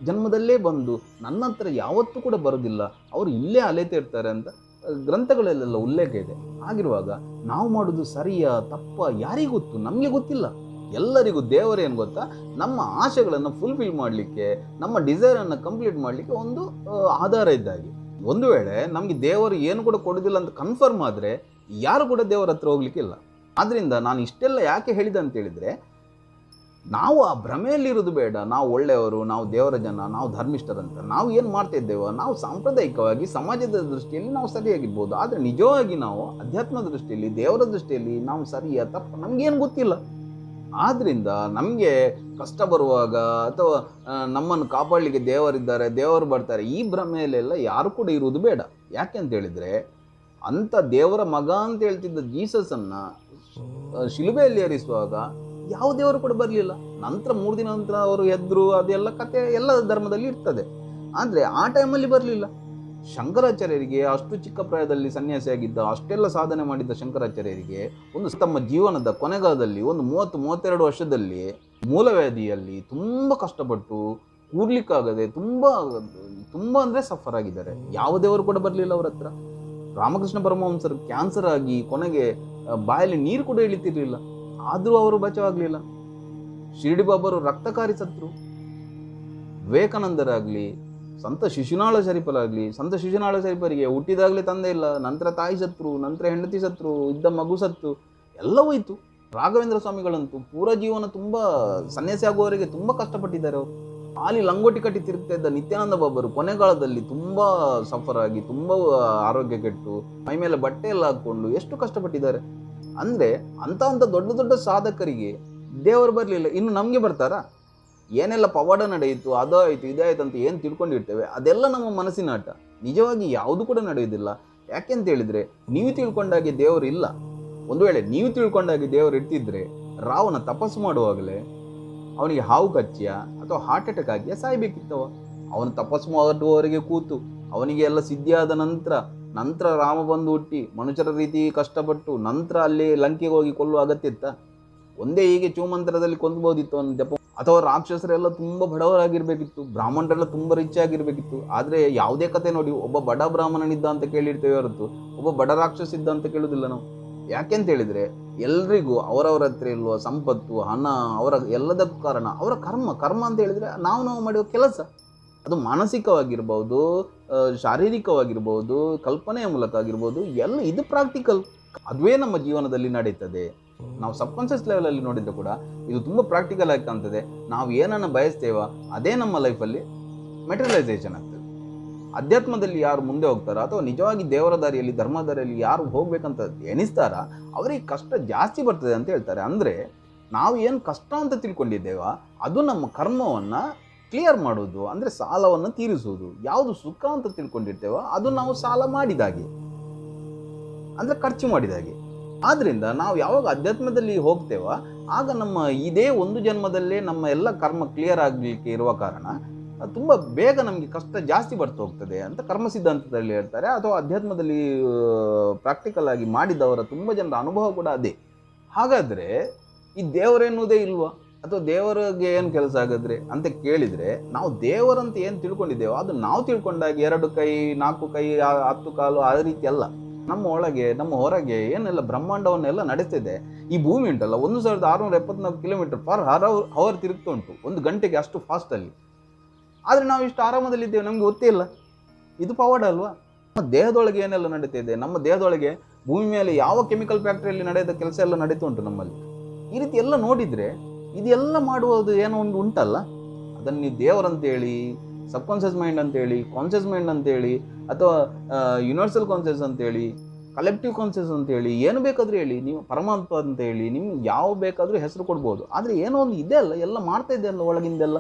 ಜನ್ಮದಲ್ಲೇ ಬಂದು ನನ್ನ ಹತ್ರ ಯಾವತ್ತೂ ಕೂಡ ಬರೋದಿಲ್ಲ. ಅವರು ಇಲ್ಲೇ ಅಲೆತಿರ್ತಾರೆ ಅಂತ ಗ್ರಂಥಗಳಲ್ಲೆಲ್ಲ ಉಲ್ಲೇಖ ಇದೆ. ಆಗಿರುವಾಗ ನಾವು ಮಾಡೋದು ಸರಿಯಾ, ತಪ್ಪ, ಯಾರಿಗೂ ಗೊತ್ತು, ನಮಗೆ ಗೊತ್ತಿಲ್ಲ. ಎಲ್ಲರಿಗೂ ದೇವರೇನು ಗೊತ್ತಾ? ನಮ್ಮ ಆಶೆಗಳನ್ನು ಫುಲ್ಫಿಲ್ ಮಾಡಲಿಕ್ಕೆ, ನಮ್ಮ ಡಿಸೈರನ್ನು ಕಂಪ್ಲೀಟ್ ಮಾಡಲಿಕ್ಕೆ ಒಂದು ಆಧಾರ ಇದ್ದಾಗಿ. ಒಂದು ವೇಳೆ ನಮಗೆ ದೇವರು ಏನು ಕೂಡ ಕೊಡೋದಿಲ್ಲ ಅಂತ ಕನ್ಫರ್ಮ್ ಆದರೆ, ಯಾರು ಕೂಡ ದೇವರ ಹತ್ರ ಹೋಗ್ಲಿಕ್ಕಿಲ್ಲ ಆದ್ದರಿಂದ ನಾನು ಇಷ್ಟೆಲ್ಲ ಯಾಕೆ ಹೇಳಿದೆ ಅಂತೇಳಿದರೆ ನಾವು ಆ ಭ್ರಮೆಯಲ್ಲಿರೋದು ಬೇಡ. ನಾವು ಒಳ್ಳೆಯವರು, ನಾವು ದೇವರ ಜನ, ನಾವು ಧರ್ಮಿಷ್ಠರಂತ. ನಾವು ಏನು ಮಾಡ್ತಾ ಇದ್ದೇವೆ, ನಾವು ಸಾಂಪ್ರದಾಯಿಕವಾಗಿ, ಸಮಾಜದ ದೃಷ್ಟಿಯಲ್ಲಿ ನಾವು ಸರಿಯಾಗಿರ್ಬೋದು. ಆದರೆ ನಿಜವಾಗಿ ನಾವು ಅಧ್ಯಾತ್ಮ ದೃಷ್ಟಿಯಲ್ಲಿ, ದೇವರ ದೃಷ್ಟಿಯಲ್ಲಿ ನಾವು ಸರಿಯ, ತಪ್ಪು? ನಮಗೇನು ಗೊತ್ತಿಲ್ಲ. ಆದ್ರಿಂದ ನಮಗೆ ಕಷ್ಟ ಬರುವಾಗ ಅಥವಾ ನಮ್ಮನ್ನು ಕಾಪಾಡಲಿಕ್ಕೆ ದೇವರಿದ್ದಾರೆ, ದೇವರು ಬರ್ತಾರೆ, ಈ ಭ್ರಮೆಯಲ್ಲೆಲ್ಲ ಯಾರು ಕೂಡ ಇರುವುದು ಬೇಡ. ಯಾಕೆ ಅಂತ ಹೇಳಿದರೆ, ಅಂಥ ದೇವರ ಮಗ ಅಂತ ಹೇಳ್ತಿದ್ದ ಜೀಸಸನ್ನು ಶಿಲುಬೆಯಲ್ಲಿ ಏರಿಸುವಾಗ ಯಾವ ದೇವರು ಕೂಡ ಬರಲಿಲ್ಲ. ನಂತರ ಮೂರು ದಿನ ನಂತರ ಅವರು ಎದ್ರು, ಅದೆಲ್ಲ ಕತೆ ಎಲ್ಲ ಧರ್ಮದಲ್ಲಿ ಇರ್ತದೆ. ಆದರೆ ಆ ಟೈಮಲ್ಲಿ ಬರಲಿಲ್ಲ. ಶಂಕರಾಚಾರ್ಯರಿಗೆ, ಅಷ್ಟು ಚಿಕ್ಕ ಪ್ರಾಯದಲ್ಲಿ ಸನ್ಯಾಸಿಯಾಗಿದ್ದ ಅಷ್ಟೆಲ್ಲ ಸಾಧನೆ ಮಾಡಿದ್ದ ಶಂಕರಾಚಾರ್ಯರಿಗೆ ಒಂದು ತಮ್ಮ ಜೀವನದ ಕೊನೆಗಾಲದಲ್ಲಿ, ಒಂದು ಮೂವತ್ತು, ಮೂವತ್ತೆರಡು ವರ್ಷದಲ್ಲಿ ಮೂಲವ್ಯಾಧಿಯಲ್ಲಿ ತುಂಬ ಕಷ್ಟಪಟ್ಟು ಕೂಡ್ಲಿಕ್ಕಾಗದೆ ತುಂಬ ತುಂಬ ಅಂದರೆ ಸಫರ್ ಆಗಿದ್ದಾರೆ. ಯಾವ ದೇವರು ಕೂಡ ಬರಲಿಲ್ಲ ಅವ್ರ ಹತ್ರ. ರಾಮಕೃಷ್ಣ ಪರಮಹಂಸರು ಕ್ಯಾನ್ಸರ್ ಆಗಿ ಕೊನೆಗೆ ಬಾಯಲ್ಲಿ ನೀರು ಕೂಡ ಇಳಿತಿರ್ಲಿಲ್ಲ. ಆದರೂ ಅವರು ಬಚಾವಾಗಲಿಲ್ಲ. ಶಿರಡಿ ಬಾಬರು ರಕ್ತಕಾರಿ ಸತ್ರು. ವಿವೇಕಾನಂದರಾಗಲಿ ಸಂತ ಶಿಶುನಾಳ ಶರೀಫರಾಗಲಿ ಸಂತ ಶಿಶುನಾಳ ಶರೀಫರಿಗೆ ಹುಟ್ಟಿದಾಗಲೇ ತಂದೆ ಇಲ್ಲ, ನಂತರ ತಾಯಿ ಸತ್ರು, ನಂತರ ಹೆಂಡತಿ ಸತ್ರು, ಇದ್ದ ಮಗು ಸತ್ತು ಎಲ್ಲ ಹೋಯಿತು ರಾಘವೇಂದ್ರ ಸ್ವಾಮಿಗಳಂತೂ ಪೂರ ಜೀವನ ತುಂಬ ಸನ್ಯಾಸಿ ಆಗುವವರೆಗೆ ತುಂಬ ಕಷ್ಟಪಟ್ಟಿದ್ದಾರೆ ಅಲ್ಲಿ ಲಂಗೋಟಿ ಕಟ್ಟಿ ತಿರುಗ್ತಾ ಇದ್ದ ನಿತ್ಯಾನಂದ ಬಾಬರು ಕೊನೆಗಾಲದಲ್ಲಿ ತುಂಬ ಸಫರ್ ಆಗಿ, ತುಂಬ ಆರೋಗ್ಯ ಕೆಟ್ಟು, ಮೈ ಮೇಲೆ ಬಟ್ಟೆ ಎಲ್ಲ ಹಾಕ್ಕೊಂಡು ಎಷ್ಟು ಕಷ್ಟಪಟ್ಟಿದ್ದಾರೆ. ಅಂದರೆ ಅಂಥ ಅಂಥ ದೊಡ್ಡ ದೊಡ್ಡ ಸಾಧಕರಿಗೆ ದೇವರು ಬರಲಿಲ್ಲ. ಇನ್ನು ನಮಗೆ ಬರ್ತಾರಾ? ಏನೆಲ್ಲ ಪವಾಡ ನಡೆಯಿತು ಅದು ಆಯಿತು ಇದಾಯ್ತು ಅಂತ ಏನು ತಿಳ್ಕೊಂಡಿರ್ತೇವೆ, ಅದೆಲ್ಲ ನಮ್ಮ ಮನಸ್ಸಿನ ಆಟ. ನಿಜವಾಗಿ ಯಾವುದು ಕೂಡ ನಡೆಯೋದಿಲ್ಲ. ಯಾಕೆಂತ ಹೇಳಿದ್ರೆ, ನೀವು ತಿಳ್ಕೊಂಡಾಗೆ ದೇವರು ಇಲ್ಲ. ಒಂದು ವೇಳೆ ನೀವು ತಿಳ್ಕೊಂಡಾಗೆ ದೇವರು ಇರ್ತಿದ್ರೆ, ರಾವಣ ತಪಸ್ಸು ಮಾಡುವಾಗಲೇ ಅವನಿಗೆ ಹಾವು ಕಚ್ಚಿಯ ಅಥವಾ ಹಾರ್ಟ್ ಅಟ್ಯಾಕ್ ಆಗಿಯಾ ಸಾಯ್ಬೇಕಿತ್ತವ. ಅವನು ತಪಸ್ಸು ಮಾಡುವವರೆಗೆ ಕೂತು, ಅವನಿಗೆ ಎಲ್ಲ ಸಿದ್ಧಿಯಾದ ನಂತರ ನಂತರ ರಾಮ ಬಂದು ಹುಟ್ಟಿ, ಮನುಷ್ಯರ ರೀತಿ ಕಷ್ಟಪಟ್ಟು ನಂತರ ಅಲ್ಲಿ ಲಂಕೆಗೆ ಹೋಗಿ ಕೊಲ್ಲುವ ಅಗತ್ಯ ಇತ್ತ? ಒಂದೇ ಹೀಗೆ ಚೂಮಂತ್ರದಲ್ಲಿ ಕೊಂದ್ಬೋದಿತ್ತು ಅವನ ಜಪ ಅಥವಾ ರಾಕ್ಷಸರೆಲ್ಲ ತುಂಬ ಬಡವರಾಗಿರ್ಬೇಕಿತ್ತು, ಬ್ರಾಹ್ಮಣರೆಲ್ಲ ತುಂಬ ರಿಚ್ ಆಗಿರ್ಬೇಕಿತ್ತು. ಆದರೆ ಯಾವುದೇ ಕತೆ ನೋಡಿ, ಒಬ್ಬ ಬಡ ಬ್ರಾಹ್ಮಣನಿದ್ದ ಅಂತ ಕೇಳಿರ್ತೇವೆ ಹೊರತು, ಒಬ್ಬ ಬಡ ರಾಕ್ಷಸ ಇದ್ದ ಅಂತ ಕೇಳೋದಿಲ್ಲ ನಾವು. ಯಾಕೆಂತ ಹೇಳಿದ್ರೆ, ಎಲ್ರಿಗೂ ಅವರವರ ಹತ್ರ ಇಲ್ವ ಸಂಪತ್ತು, ಹಣ, ಅವರ ಎಲ್ಲದಕ್ಕೂ ಕಾರಣ, ಅವರ ಕರ್ಮ ಕರ್ಮ ಅಂತ ಹೇಳಿದ್ರೆ ನಾವು ನಾವು ಮಾಡುವ ಕೆಲಸ. ಅದು ಮಾನಸಿಕವಾಗಿರ್ಬೋದು ಶಾರೀರಿಕವಾಗಿರ್ಬೋದು, ಕಲ್ಪನೆಯ ಮೂಲಕ ಆಗಿರ್ಬೋದು, ಎಲ್ಲ ಇದು ಪ್ರಾಕ್ಟಿಕಲ್ ಅದುವೇ ನಮ್ಮ ಜೀವನದಲ್ಲಿ ನಡೀತದೆ. ನಾವು ಸಬ್ ಕಾನ್ಷಿಯಸ್ ಲೆವೆಲಲ್ಲಿ ನೋಡಿದರೆ ಕೂಡ ಇದು ತುಂಬ ಪ್ರಾಕ್ಟಿಕಲ್ ಆಗಿ ಕಾಣ್ತದೆ. ನಾವು ಏನನ್ನು ಬಯಸ್ತೇವೋ ಅದೇ ನಮ್ಮ ಲೈಫಲ್ಲಿ ಮೆಟೀರಿಯಲೈಸೇಷನ್ ಆಗ್ತದೆ. ಅಧ್ಯಾತ್ಮದಲ್ಲಿ ಯಾರು ಮುಂದೆ ಹೋಗ್ತಾರೋ ಅಥವಾ ನಿಜವಾಗಿ ದೇವರ ದಾರಿಯಲ್ಲಿ, ಧರ್ಮ ದಾರಿಯಲ್ಲಿ ಯಾರು ಹೋಗ್ಬೇಕಂತ ಎನಿಸ್ತಾರ ಅವರಿಗೆ ಕಷ್ಟ ಜಾಸ್ತಿ ಬರ್ತದೆ ಅಂತ ಹೇಳ್ತಾರೆ. ಅಂದರೆ ನಾವು ಏನು ಕಷ್ಟ ಅಂತ ತಿಳ್ಕೊಂಡಿದ್ದೇವೋ ಅದು ನಮ್ಮ ಕರ್ಮವನ್ನು ಕ್ಲಿಯರ್ ಮಾಡೋದು ಅಂದರೆ ಸಾಲವನ್ನು ತೀರಿಸುವುದು. ಯಾವುದು ಸುಖ ಅಂತ ತಿಳ್ಕೊಂಡಿರ್ತೇವೋ ಅದು ನಾವು ಸಾಲ ಮಾಡಿದಾಗೆ. ಅಂದರೆ ಖರ್ಚು ಮಾಡಿದಾಗೆ. ಆದ್ರಿಂದ ನಾವು ಯಾವಾಗ ಅಧ್ಯಾತ್ಮದಲ್ಲಿ ಹೋಗ್ತೇವೋ, ಆಗ ನಮ್ಮ ಇದೇ ಒಂದು ಜನ್ಮದಲ್ಲೇ ನಮ್ಮ ಎಲ್ಲ ಕರ್ಮ ಕ್ಲಿಯರ್ ಆಗಲಿಕ್ಕೆ ಇರುವ ಕಾರಣ, ತುಂಬ ಬೇಗ ನಮಗೆ ಕಷ್ಟ ಜಾಸ್ತಿ ಬರ್ತಾ ಹೋಗ್ತದೆ ಅಂತ ಕರ್ಮ ಸಿದ್ಧಾಂತದಲ್ಲಿ ಹೇಳ್ತಾರೆ. ಅಥವಾ ಅಧ್ಯಾತ್ಮದಲ್ಲಿ ಪ್ರಾಕ್ಟಿಕಲ್ ಆಗಿ ಮಾಡಿದವರ ತುಂಬ ಜನರ ಅನುಭವ ಕೂಡ ಅದೇ. ಹಾಗಾದರೆ ಈ ದೇವರೆನ್ನುವುದೇ ಇಲ್ವಾ? ಅಥವಾ ದೇವರಿಗೆ ಏನು ಕೆಲಸ ಆಗಿದ್ರೆ ಅಂತ ಕೇಳಿದರೆ, ನಾವು ದೇವರಂತ ಏನು ತಿಳ್ಕೊಂಡಿದ್ದೇವೋ, ಅದು ನಾವು ತಿಳ್ಕೊಂಡಾಗ ಎರಡು ಕೈ, ನಾಲ್ಕು ಕೈ ಹತ್ತು ಕಾಲು ಆ ರೀತಿ ಅಲ್ಲ. ನಮ್ಮ ಒಳಗೆ, ನಮ್ಮ ಹೊರಗೆ ಏನೆಲ್ಲ ಬ್ರಹ್ಮಾಂಡವನ್ನೆಲ್ಲ ನಡೆಸ್ತಿದೆ, ಈ ಭೂಮಿ ಉಂಟಲ್ಲ, ಒಂದು ಸಾವಿರದ ಆರುನೂರ ಎಪ್ಪತ್ನಾಲ್ಕು ಕಿಲೋಮೀಟರ್ ಪರ್ ಹರ್ ಅವರ್ ತಿರುಗ್ತಾ ಉಂಟು, ಒಂದು ಗಂಟೆಗೆ ಅಷ್ಟು ಫಾಸ್ಟಲ್ಲಿ ಆದರೆ ನಾವು ಇಷ್ಟು ಆರಾಮದಲ್ಲಿದ್ದೇವೆ ನಮಗೆ ಗೊತ್ತೇ ಇಲ್ಲ. ಇದು ಪವಾಡ ಅಲ್ವಾ? ನಮ್ಮ ದೇಹದೊಳಗೆ ಏನೆಲ್ಲ ನಡೀತಿದೆ ನಮ್ಮ ದೇಹದೊಳಗೆ ಭೂಮಿ ಮೇಲೆ ಯಾವ ಕೆಮಿಕಲ್ ಫ್ಯಾಕ್ಟ್ರಿಯಲ್ಲಿ ನಡೆದ ಕೆಲಸ ಎಲ್ಲ ನಡೀತಾ ಉಂಟು ನಮ್ಮಲ್ಲಿ. ಈ ರೀತಿ ಎಲ್ಲ ನೋಡಿದರೆ, ಇದೆಲ್ಲ ಮಾಡುವುದು ಏನೋ ಒಂದು ಉಂಟಲ್ಲ? ಅದನ್ನು ನೀವು ದೇವರಂತೇಳಿ ಸಬ್ ಕಾನ್ಷಿಯಸ್ ಮೈಂಡ್ ಅಂತೇಳಿ, ಕಾನ್ಷಿಯಸ್ ಮೈಂಡ್ ಅಂತೇಳಿ, ಅಥವಾ ಯೂನಿವರ್ಸಲ್ ಕಾನ್ಷಿಯಸ್ ಅಂತೇಳಿ, ಕಲೆಕ್ಟಿವ್ ಕಾನ್ಷಿಯಸ್ ಅಂತೇಳಿ, ಏನು ಬೇಕಾದರೂ ಹೇಳಿ, ನೀವು ಪರಮಾತ್ಮ ಅಂತ ಹೇಳಿ, ನಿಮ್ಗೆ ಯಾವ ಬೇಕಾದರೂ ಹೆಸರು ಕೊಡ್ಬೋದು. ಆದರೆ ಏನೋ ಒಂದು ಇದೆ ಅಲ್ಲ, ಎಲ್ಲ ಮಾಡ್ತಾ ಇದೆ ಅಲ್ಲ ಒಳಗಿಂದೆಲ್ಲ.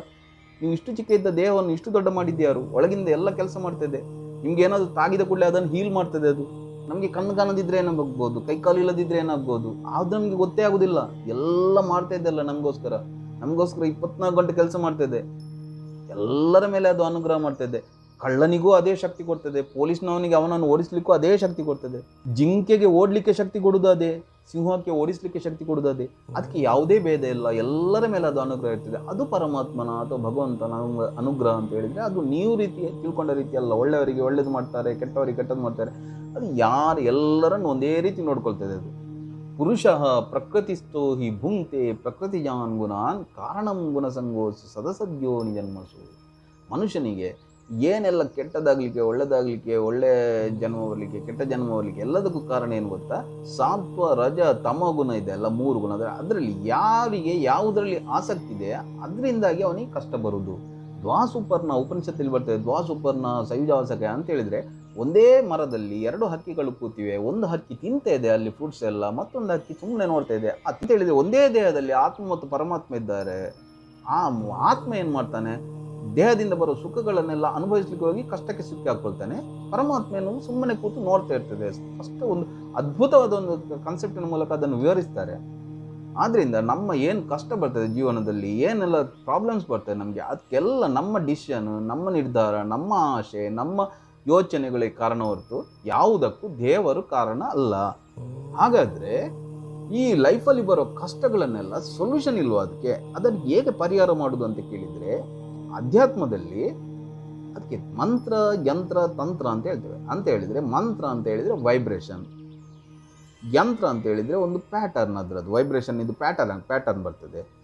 ನೀವು ಇಷ್ಟು ಚಿಕ್ಕ ಇದ್ದ ದೇಹವನ್ನು ಇಷ್ಟು ದೊಡ್ಡ ಮಾಡಿದ್ಯಾರು ಒಳಗಿಂದ ಎಲ್ಲ ಕೆಲಸ ಮಾಡ್ತಿದೆ ನಿಮ್ಗೆ ಏನಾದರೂ ತಾಗಿದ ಕೂಡಲೇ ಅದನ್ನು ಹೀಲ್ ಮಾಡ್ತದೆ ಅದು. ನಮಗೆ ಕಣ್ಣು ಕಾಣದಿದ್ರೆ ಏನಾಗ್ಬೋದು, ಕೈ ಕಾಲು ಇಲ್ಲದಿದ್ರೆ ಏನಾಗ್ಬೋದು ಅದು ನಮಗೆ ಗೊತ್ತೇ ಆಗೋದಿಲ್ಲ. ಎಲ್ಲ ಮಾಡ್ತಾ ಇದ್ದಲ್ಲ ನಮಗೋಸ್ಕರ. ನಮಗೋಸ್ಕರ ಇಪ್ಪತ್ನಾಲ್ಕು ಗಂಟೆ ಕೆಲಸ ಮಾಡ್ತಾ ಎಲ್ಲರ ಮೇಲೆ ಅದು ಅನುಗ್ರಹ ಮಾಡ್ತದೆ. ಕಳ್ಳನಿಗೂ ಅದೇ ಶಕ್ತಿ ಕೊಡ್ತದೆ, ಪೊಲೀಸ್ನವನಿಗೆ ಅವನನ್ನು ಓಡಿಸ್ಲಿಕ್ಕೂ ಅದೇ ಶಕ್ತಿ ಕೊಡ್ತದೆ. ಜಿಂಕೆಗೆ ಓಡಲಿಕ್ಕೆ ಶಕ್ತಿ ಕೊಡುವುದು ಅದೇ, ಸಿಂಹಕ್ಕೆ ಓಡಿಸ್ಲಿಕ್ಕೆ ಶಕ್ತಿ ಕೊಡುವುದು ಅದೇ. ಅದಕ್ಕೆ ಯಾವುದೇ ಭೇದ ಇಲ್ಲ, ಎಲ್ಲರ ಮೇಲೆ ಅದು ಅನುಗ್ರಹ ಇರ್ತದೆ. ಅದು ಪರಮಾತ್ಮನ ಅಥವಾ ಭಗವಂತನ ಅನು- ಅನುಗ್ರಹ ಅಂತ ಹೇಳಿದ್ರೆ ಅದು ನೀವು ರೀತಿ, ತಿಳ್ಕೊಂಡ ರೀತಿ ಅಲ್ಲ. ಒಳ್ಳೆಯವರಿಗೆ ಒಳ್ಳೇದು ಮಾಡ್ತಾರೆ, ಕೆಟ್ಟವರಿಗೆ ಕೆಟ್ಟದ್ದು ಮಾಡ್ತಾರೆ. ಅದು ಯಾರು ಎಲ್ಲರನ್ನು ಒಂದೇ ರೀತಿ ನೋಡ್ಕೊಳ್ತದೆ ಅದು. ಪುರುಷ ಪ್ರಕೃತಿಸ್ಥೋ ಹಿ ಭುಂಕ್ತೆ ಪ್ರಕೃತಿಜಾನ್ ಗುಣಾನ್ ಕಾರಣಂ ಗುಣಸಂಗೋಸು ಸದಸದ್ಯೋ ನಿಜನ್ಮಸು. ಮನುಷ್ಯನಿಗೆ ಏನೆಲ್ಲ ಕೆಟ್ಟದಾಗಲಿಕ್ಕೆ, ಒಳ್ಳೆದಾಗಲಿಕ್ಕೆ, ಒಳ್ಳೆ ಜನ್ಮ ಬರಲಿಕ್ಕೆ, ಕೆಟ್ಟ ಜನ್ಮ ಬರಲಿಕ್ಕೆ ಎಲ್ಲದಕ್ಕೂ ಕಾರಣ ಏನು ಗೊತ್ತಾ? ಸಾತ್ವ, ರಜ, ತಮ ಗುಣ ಇದೆ ಅಲ್ಲ, ಮೂರು ಗುಣ. ಅಂದರೆ ಅದರಲ್ಲಿ ಯಾರಿಗೆ ಯಾವುದರಲ್ಲಿ ಆಸಕ್ತಿ ಇದೆ, ಅದರಿಂದಾಗಿ ಅವನಿಗೆ ಕಷ್ಟ ಬರುವುದು. ದ್ವಾಸುಪರ್ಣ ಉಪನಿಷತ್ತಲ್ಲಿ ಬರ್ತದೆ, ದ್ವಾಸುಪರ್ಣ ಸಯುಜಾವಸಕ ಅಂತ ಹೇಳಿದ್ರೆ ಒಂದೇ ಮರದಲ್ಲಿ ಎರಡು ಹಕ್ಕಿಗಳು ಕೂತಿವೆ. ಒಂದು ಹಕ್ಕಿ ತಿಂತ ಇದೆ, ಅಲ್ಲಿ ಫ್ರೂಟ್ಸ್ ಎಲ್ಲ. ಮತ್ತೊಂದು ಹಕ್ಕಿ ಸುಮ್ಮನೆ ನೋಡ್ತಾ ಇದೆ. ಅಂತ ಹೇಳಿದ್ರೆ ಒಂದೇ ದೇಹದಲ್ಲಿ ಆತ್ಮ ಮತ್ತು ಪರಮಾತ್ಮ ಇದ್ದಾರೆ. ಆ ಆತ್ಮ ಏನು ಮಾಡ್ತಾನೆ? ದೇಹದಿಂದ ಬರೋ ಸುಖಗಳನ್ನೆಲ್ಲ ಅನುಭವಿಸ್ಲಿಕ್ಕೆ ಹೋಗಿ ಕಷ್ಟಕ್ಕೆ ಸಿಕ್ಕಿ ಹಾಕೊಳ್ತಾನೆ. ಪರಮಾತ್ಮ ಏನು ಸುಮ್ಮನೆ ಕೂತು ನೋಡ್ತಾ ಇರ್ತದೆ. ಫಸ್ಟ್ ಒಂದು ಅದ್ಭುತವಾದ ಒಂದು ಕಾನ್ಸೆಪ್ಟಿನ ಮೂಲಕ ಅದನ್ನು ವಿವರಿಸ್ತಾರೆ. ಆದ್ದರಿಂದ ನಮ್ಮ ಏನು ಕಷ್ಟ ಬರ್ತದೆ ಜೀವನದಲ್ಲಿ, ಏನೆಲ್ಲ ಪ್ರಾಬ್ಲಮ್ಸ್ ಬರ್ತದೆ ನಮಗೆ, ಅದಕ್ಕೆಲ್ಲ ನಮ್ಮ ಡಿಸಿಷನ್ ನಮ್ಮ ನಿರ್ಧಾರ, ನಮ್ಮ ಆಶೆ ನಮ್ಮ ಯೋಚನೆಗಳೇ ಕಾರಣ ಹೊರತು ಯಾವುದಕ್ಕೂ ದೇವರು ಕಾರಣ ಅಲ್ಲ. ಹಾಗಾದರೆ ಈ ಲೈಫಲ್ಲಿ ಬರೋ ಕಷ್ಟಗಳನ್ನೆಲ್ಲ ಸೊಲ್ಯೂಷನ್ ಇಲ್ವೋ ಅದಕ್ಕೆ ಅದನ್ನು ಹೇಗೆ ಪರಿಹಾರ ಮಾಡೋದು ಅಂತ ಕೇಳಿದರೆ ಅಧ್ಯಾತ್ಮದಲ್ಲಿ ಅದಕ್ಕೆ ಮಂತ್ರ, ಯಂತ್ರ, ತಂತ್ರ ಅಂತ ಹೇಳ್ತೇವೆ. ಅಂತ ಹೇಳಿದರೆ ಮಂತ್ರ ಅಂತ ಹೇಳಿದರೆ ವೈಬ್ರೇಷನ್ ಯಂತ್ರ ಅಂತ ಹೇಳಿದರೆ ಒಂದು ಪ್ಯಾಟರ್ನ್ ಅದರದ್ದು. ವೈಬ್ರೇಷನ್ ಇದು ಪ್ಯಾಟರ್ನ್ ಪ್ಯಾಟರ್ನ್ ಬರ್ತದೆ.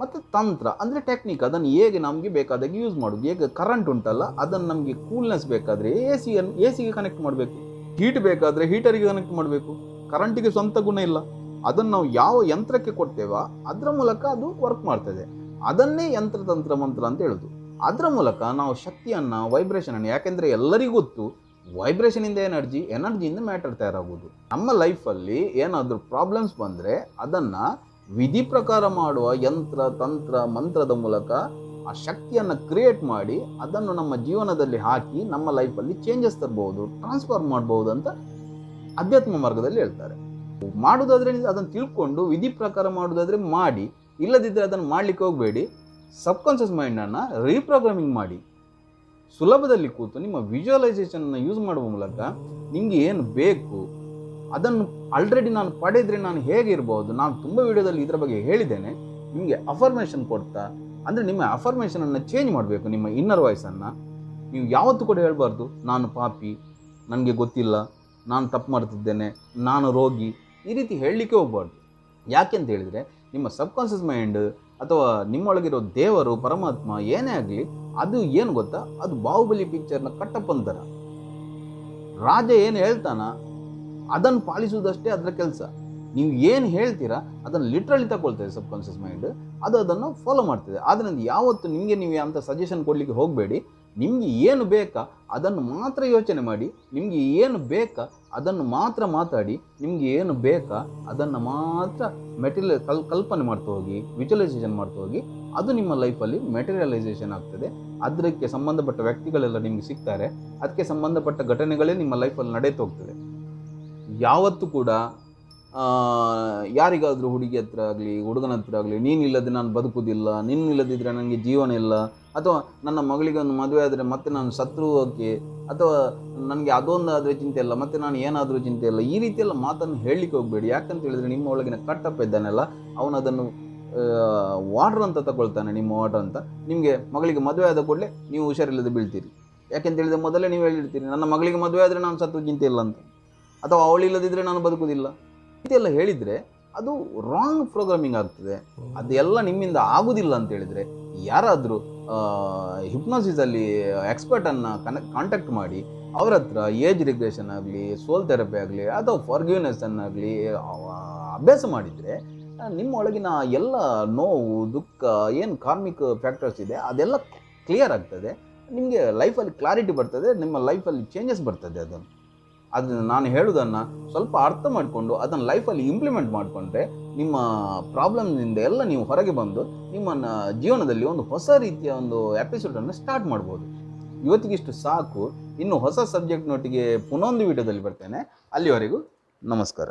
ಮತ್ತು ತಂತ್ರ, ಅಂದರೆ ಟೆಕ್ನಿಕ್ ಅದನ್ನು ಹೇಗೆ ನಮಗೆ ಬೇಕಾದಾಗ ಯೂಸ್ ಮಾಡೋದು. ಹೇಗೆ ಕರೆಂಟ್ ಉಂಟಲ್ಲ, ಅದನ್ನು ನಮಗೆ ಕೂಲ್ನೆಸ್ ಬೇಕಾದರೆ ಎ ಸಿಯನ್ನು ಎ ಸಿಗೆ ಕನೆಕ್ಟ್ ಮಾಡಬೇಕು. ಹೀಟ್ ಬೇಕಾದರೆ ಹೀಟರಿಗೆ ಕನೆಕ್ಟ್ ಮಾಡಬೇಕು. ಕರೆಂಟಿಗೆ ಸ್ವಂತ ಗುಣ ಇಲ್ಲ. ಅದನ್ನು ನಾವು ಯಾವ ಯಂತ್ರಕ್ಕೆ ಕೊಡ್ತೇವೋ, ಅದರ ಮೂಲಕ ಅದು ವರ್ಕ್ ಮಾಡ್ತದೆ. ಅದನ್ನೇ ಯಂತ್ರ, ತಂತ್ರ, ಮಂತ್ರ ಅಂತ ಹೇಳೋದು. ಅದರ ಮೂಲಕ ನಾವು ಶಕ್ತಿಯನ್ನು ವೈಬ್ರೇಷನನ್ನು ಯಾಕೆಂದರೆ ಎಲ್ಲರಿಗೂ ಗೊತ್ತು ವೈಬ್ರೇಷನಿಂದ ಎನರ್ಜಿ ಎನರ್ಜಿಯಿಂದ ಮ್ಯಾಟರ್ ತಯಾರಾಗುವುದು. ನಮ್ಮ ಲೈಫಲ್ಲಿ ಏನಾದರೂ ಪ್ರಾಬ್ಲಮ್ಸ್ ಬಂದರೆ, ಅದನ್ನು ವಿಧಿ ಪ್ರಕಾರ ಮಾಡುವ ಯಂತ್ರ, ತಂತ್ರ, ಮಂತ್ರದ ಮೂಲಕ ಆ ಶಕ್ತಿಯನ್ನು ಕ್ರಿಯೇಟ್ ಮಾಡಿ ಅದನ್ನು ನಮ್ಮ ಜೀವನದಲ್ಲಿ ಹಾಕಿ ನಮ್ಮ ಲೈಫಲ್ಲಿ ಚೇಂಜಸ್ ತರಬಹುದು ಟ್ರಾನ್ಸ್ಫಾರ್ಮ್ ಮಾಡಬಹುದು ಅಂತ ಅಧ್ಯಾತ್ಮ ಮಾರ್ಗದಲ್ಲಿ ಹೇಳ್ತಾರೆ. ಮಾಡುವುದಾದ್ರೆ ಅದನ್ನು ತಿಳ್ಕೊಂಡು ವಿಧಿ ಪ್ರಕಾರ ಮಾಡುವುದಾದ್ರೆ ಮಾಡಿ ಇಲ್ಲದಿದ್ದರೆ ಅದನ್ನು ಮಾಡಲಿಕ್ಕೆ ಹೋಗಬೇಡಿ. ಸಬ್ಕಾನ್ಷಿಯಸ್ ಮೈಂಡನ್ನು ರೀಪ್ರೋಗ್ರಾಮಿಂಗ್ ಮಾಡಿ. ಸುಲಭದಲ್ಲಿ ಕೂತು ನಿಮ್ಮ ವಿಜುವಲೈಸೇಷನ್ನ ಯೂಸ್ ಮಾಡುವ ಮೂಲಕ ನಿಮಗೆ ಏನು ಬೇಕು ಅದನ್ನು ಆಲ್ರೆಡಿ ನಾನು ಪಡೆದರೆ ನಾನು ಹೇಗಿರ್ಬೋದು ನಾನು ತುಂಬ ವಿಡಿಯೋದಲ್ಲಿ ಇದರ ಬಗ್ಗೆ ಹೇಳಿದ್ದೇನೆ. ನಿಮಗೆ ಅಫರ್ಮೇಷನ್ ಕೊಡ್ತಾ, ಅಂದರೆ ನಿಮ್ಮ ಅಫರ್ಮೇಷನನ್ನು ಚೇಂಜ್ ಮಾಡಬೇಕು, ನಿಮ್ಮ ಇನ್ನರ್ ವಾಯ್ಸನ್ನು ನೀವು ಯಾವತ್ತೂ ಕೂಡ ಹೇಳಬಾರ್ದು, ನಾನು ಪಾಪಿ, ನನಗೆ ಗೊತ್ತಿಲ್ಲ, ನಾನು ತಪ್ಪು ಮಾಡ್ತಿದ್ದೇನೆ, ನಾನು ರೋಗಿ, ಈ ರೀತಿ ಹೇಳಲಿಕ್ಕೆ ಹೋಗ್ಬಾರ್ದು. ಯಾಕೆ ಅಂತ ಹೇಳಿದರೆ, ನಿಮ್ಮ ಸಬ್ಕಾನ್ಷಿಯಸ್ ಮೈಂಡ್ ಅಥವಾ ನಿಮ್ಮೊಳಗಿರೋ ದೇವರು, ಪರಮಾತ್ಮ ಏನೇ ಆಗಲಿ, ಅದು ಏನು ಗೊತ್ತಾ? ಅದು ಬಾಹುಬಲಿ ಪಿಕ್ಚರ್ನ ಕಟ್ಟಪ್ಪನ ಥರ. ರಾಜ ಏನು ಹೇಳ್ತಾನ? ಅದನ್ನು ಪಾಲಿಸುವುದಷ್ಟೇ ಅದರ ಕೆಲಸ. ನೀವು ಏನು ಹೇಳ್ತೀರಾ, ಅದನ್ನು ಲಿಟ್ರಲಿ ತಗೊಳ್ತದೆ ಸಬ್ಕಾನ್ಷಿಯಸ್ ಮೈಂಡ್ ಅದು ಅದನ್ನು ಫಾಲೋ ಮಾಡ್ತದೆ. ಆದ್ದರಿಂದ ಯಾವತ್ತು ನಿಮಗೆ ನೀವು ಅಂತ ಸಜೆಷನ್ ಕೊಡಲಿಕ್ಕೆ ಹೋಗಬೇಡಿ. ನಿಮಗೆ ಏನು ಬೇಕಾ, ಅದನ್ನು ಮಾತ್ರ ಯೋಚನೆ ಮಾಡಿ. ನಿಮಗೆ ಏನು ಬೇಕಾ, ಅದನ್ನು ಮಾತ್ರ ಮಾತಾಡಿ. ನಿಮಗೆ ಏನು ಬೇಕಾ, ಅದನ್ನು ಮಾತ್ರ ಮೆಟೀರಿಯಲ್ ಕಲ್, ಕಲ್ಪನೆ ಮಾಡ್ತಾ ಹೋಗಿ ವಿಜುವಲೈಸೇಷನ್ ಮಾಡ್ತಾ ಹೋಗಿ, ಅದು ನಿಮ್ಮ ಲೈಫಲ್ಲಿ ಮೆಟೀರಿಯಲೈಸೇಷನ್ ಆಗ್ತದೆ. ಅದಕ್ಕೆ ಸಂಬಂಧಪಟ್ಟ ವ್ಯಕ್ತಿಗಳೆಲ್ಲ ನಿಮಗೆ ಸಿಗ್ತಾರೆ. ಅದಕ್ಕೆ ಸಂಬಂಧಪಟ್ಟ ಘಟನೆಗಳೇ ನಿಮ್ಮ ಲೈಫಲ್ಲಿ ನಡೆಯುತ್ತಾ ಹೋಗ್ತದೆ. ಯಾವತ್ತೂ ಕೂಡ ಯಾರಿಗಾದರೂ ಹುಡುಗಿ ಹತ್ರ ಆಗಲಿ, ಹುಡುಗನ ಹತ್ರ ಆಗಲಿ ನೀನಿಲ್ಲದೆ ನಾನು ಬದುಕುವುದಿಲ್ಲ ನಿನ್ನಿಲ್ಲದಿದ್ದರೆ ನನಗೆ ಜೀವನ ಇಲ್ಲ, ಅಥವಾ ನನ್ನ ಮಗಳಿಗೆ ಒಂದು ಮದುವೆ ಆದರೆ ಮತ್ತೆ ನಾನು ಹೋಗಿ, ಅಥವಾ ನನಗೆ ಅದೊಂದು ಆದರೆ ಚಿಂತೆ ಇಲ್ಲ, ಮತ್ತೆ ನಾನು ಏನಾದರೂ ಚಿಂತೆ ಇಲ್ಲ, ಈ ರೀತಿಯೆಲ್ಲ ಮಾತನ್ನು ಹೇಳಲಿಕ್ಕೆ ಹೋಗಬೇಡಿ. ಯಾಕಂತ ಹೇಳಿದರೆ ನಿಮ್ಮ ಒಳಗಿನ ಕಟ್ಟಪ್ಪ ಇದ್ದಾನಲ್ಲ, ಅವನು ಅದನ್ನು ವಾಟರ್ ಅಂತ ತಗೊಳ್ತಾನೆ, ನಿಮ್ಮ ವಾಟರ್ ಅಂತ. ನಿಮಗೆ ಮಗಳಿಗೆ ಮದುವೆ ಆದ ಕೂಡಲೇ ನೀವು ಹುಷಾರಿಲ್ಲದೆ ಬೀಳ್ತೀರಿ. ಯಾಕೆಂತ ಹೇಳಿದ್ರೆ ಮೊದಲೇ ನೀವು ಹೇಳಿರ್ತೀರಿ, ನನ್ನ ಮಗಳಿಗೆ ಮದುವೆ ಆದರೆ ನಾನು ಸತ್ತು ಚಿಂತೆ ಇಲ್ಲ ಅಂತ. ಅಥವಾ ಅವಳಿಲ್ಲದಿದ್ದರೆ ನಾನು ಬದುಕುವುದಿಲ್ಲ. ಇದೆಲ್ಲ ಹೇಳಿದರೆ ಅದು ರಾಂಗ್ ಪ್ರೋಗ್ರಾಮಿಂಗ್ ಆಗ್ತದೆ. ಅದೆಲ್ಲ ನಿಮ್ಮಿಂದ ಆಗುವುದಿಲ್ಲ ಅಂತ ಹೇಳಿದರೆ ಯಾರಾದರೂ ಹಿಪ್ನೋಸಿಸಲ್ಲಿ ಎಕ್ಸ್ಪರ್ಟನ್ನು ಕನೆಕ್ಟ್ ಕಾಂಟ್ಯಾಕ್ಟ್ ಮಾಡಿ, ಅವ್ರ ಹತ್ರ ಏಜ್ ರಿಗ್ರೆಷನ್ ಆಗಲಿ ಸೋಲ್ ಥೆರಪಿ ಆಗಲಿ, ಅಥವಾ ಫಾರ್ಗ್ಯೂನೆಸ್ ಆಗಲಿ ಅಭ್ಯಾಸ ಮಾಡಿದರೆ ನಿಮ್ಮ ಒಳಗಿನ ಎಲ್ಲ ನೋವು, ದುಃಖ, ಏನು ಕಾರ್ಮಿಕ್ ಫ್ಯಾಕ್ಟರ್ಸ್ ಇದೆ, ಅದೆಲ್ಲ ಕ್ಲಿಯರ್ ಆಗ್ತದೆ. ನಿಮಗೆ ಲೈಫಲ್ಲಿ ಕ್ಲಾರಿಟಿ ಬರ್ತದೆ, ನಿಮ್ಮ ಲೈಫಲ್ಲಿ ಚೇಂಜಸ್ ಬರ್ತದೆ ಅದನ್ನು. ಅದನ್ನು ನಾನು ಹೇಳೋದನ್ನು ಸ್ವಲ್ಪ ಅರ್ಥ ಮಾಡಿಕೊಂಡು ಅದನ್ನು ಲೈಫಲ್ಲಿ ಇಂಪ್ಲಿಮೆಂಟ್ ಮಾಡಿಕೊಂಡ್ರೆ ನಿಮ್ಮ ಪ್ರಾಬ್ಲಮ್ನಿಂದ ಎಲ್ಲ ನೀವು ಹೊರಗೆ ಬಂದು ನಿಮ್ಮ ಜೀವನದಲ್ಲಿ ಒಂದು ಹೊಸ ರೀತಿಯ ಒಂದು ಎಪಿಸೋಡನ್ನು ಸ್ಟಾರ್ಟ್ ಮಾಡ್ಬೋದು. ಇವತ್ತಿಗಿಷ್ಟು ಸಾಕು. ಇನ್ನು ಹೊಸ ಸಬ್ಜೆಕ್ಟ್ನೊಟ್ಟಿಗೆ ಪುನೊಂದು ವಿಡಿಯೋದಲ್ಲಿ ಬರ್ತೇನೆ. ಅಲ್ಲಿವರೆಗೂ ನಮಸ್ಕಾರ.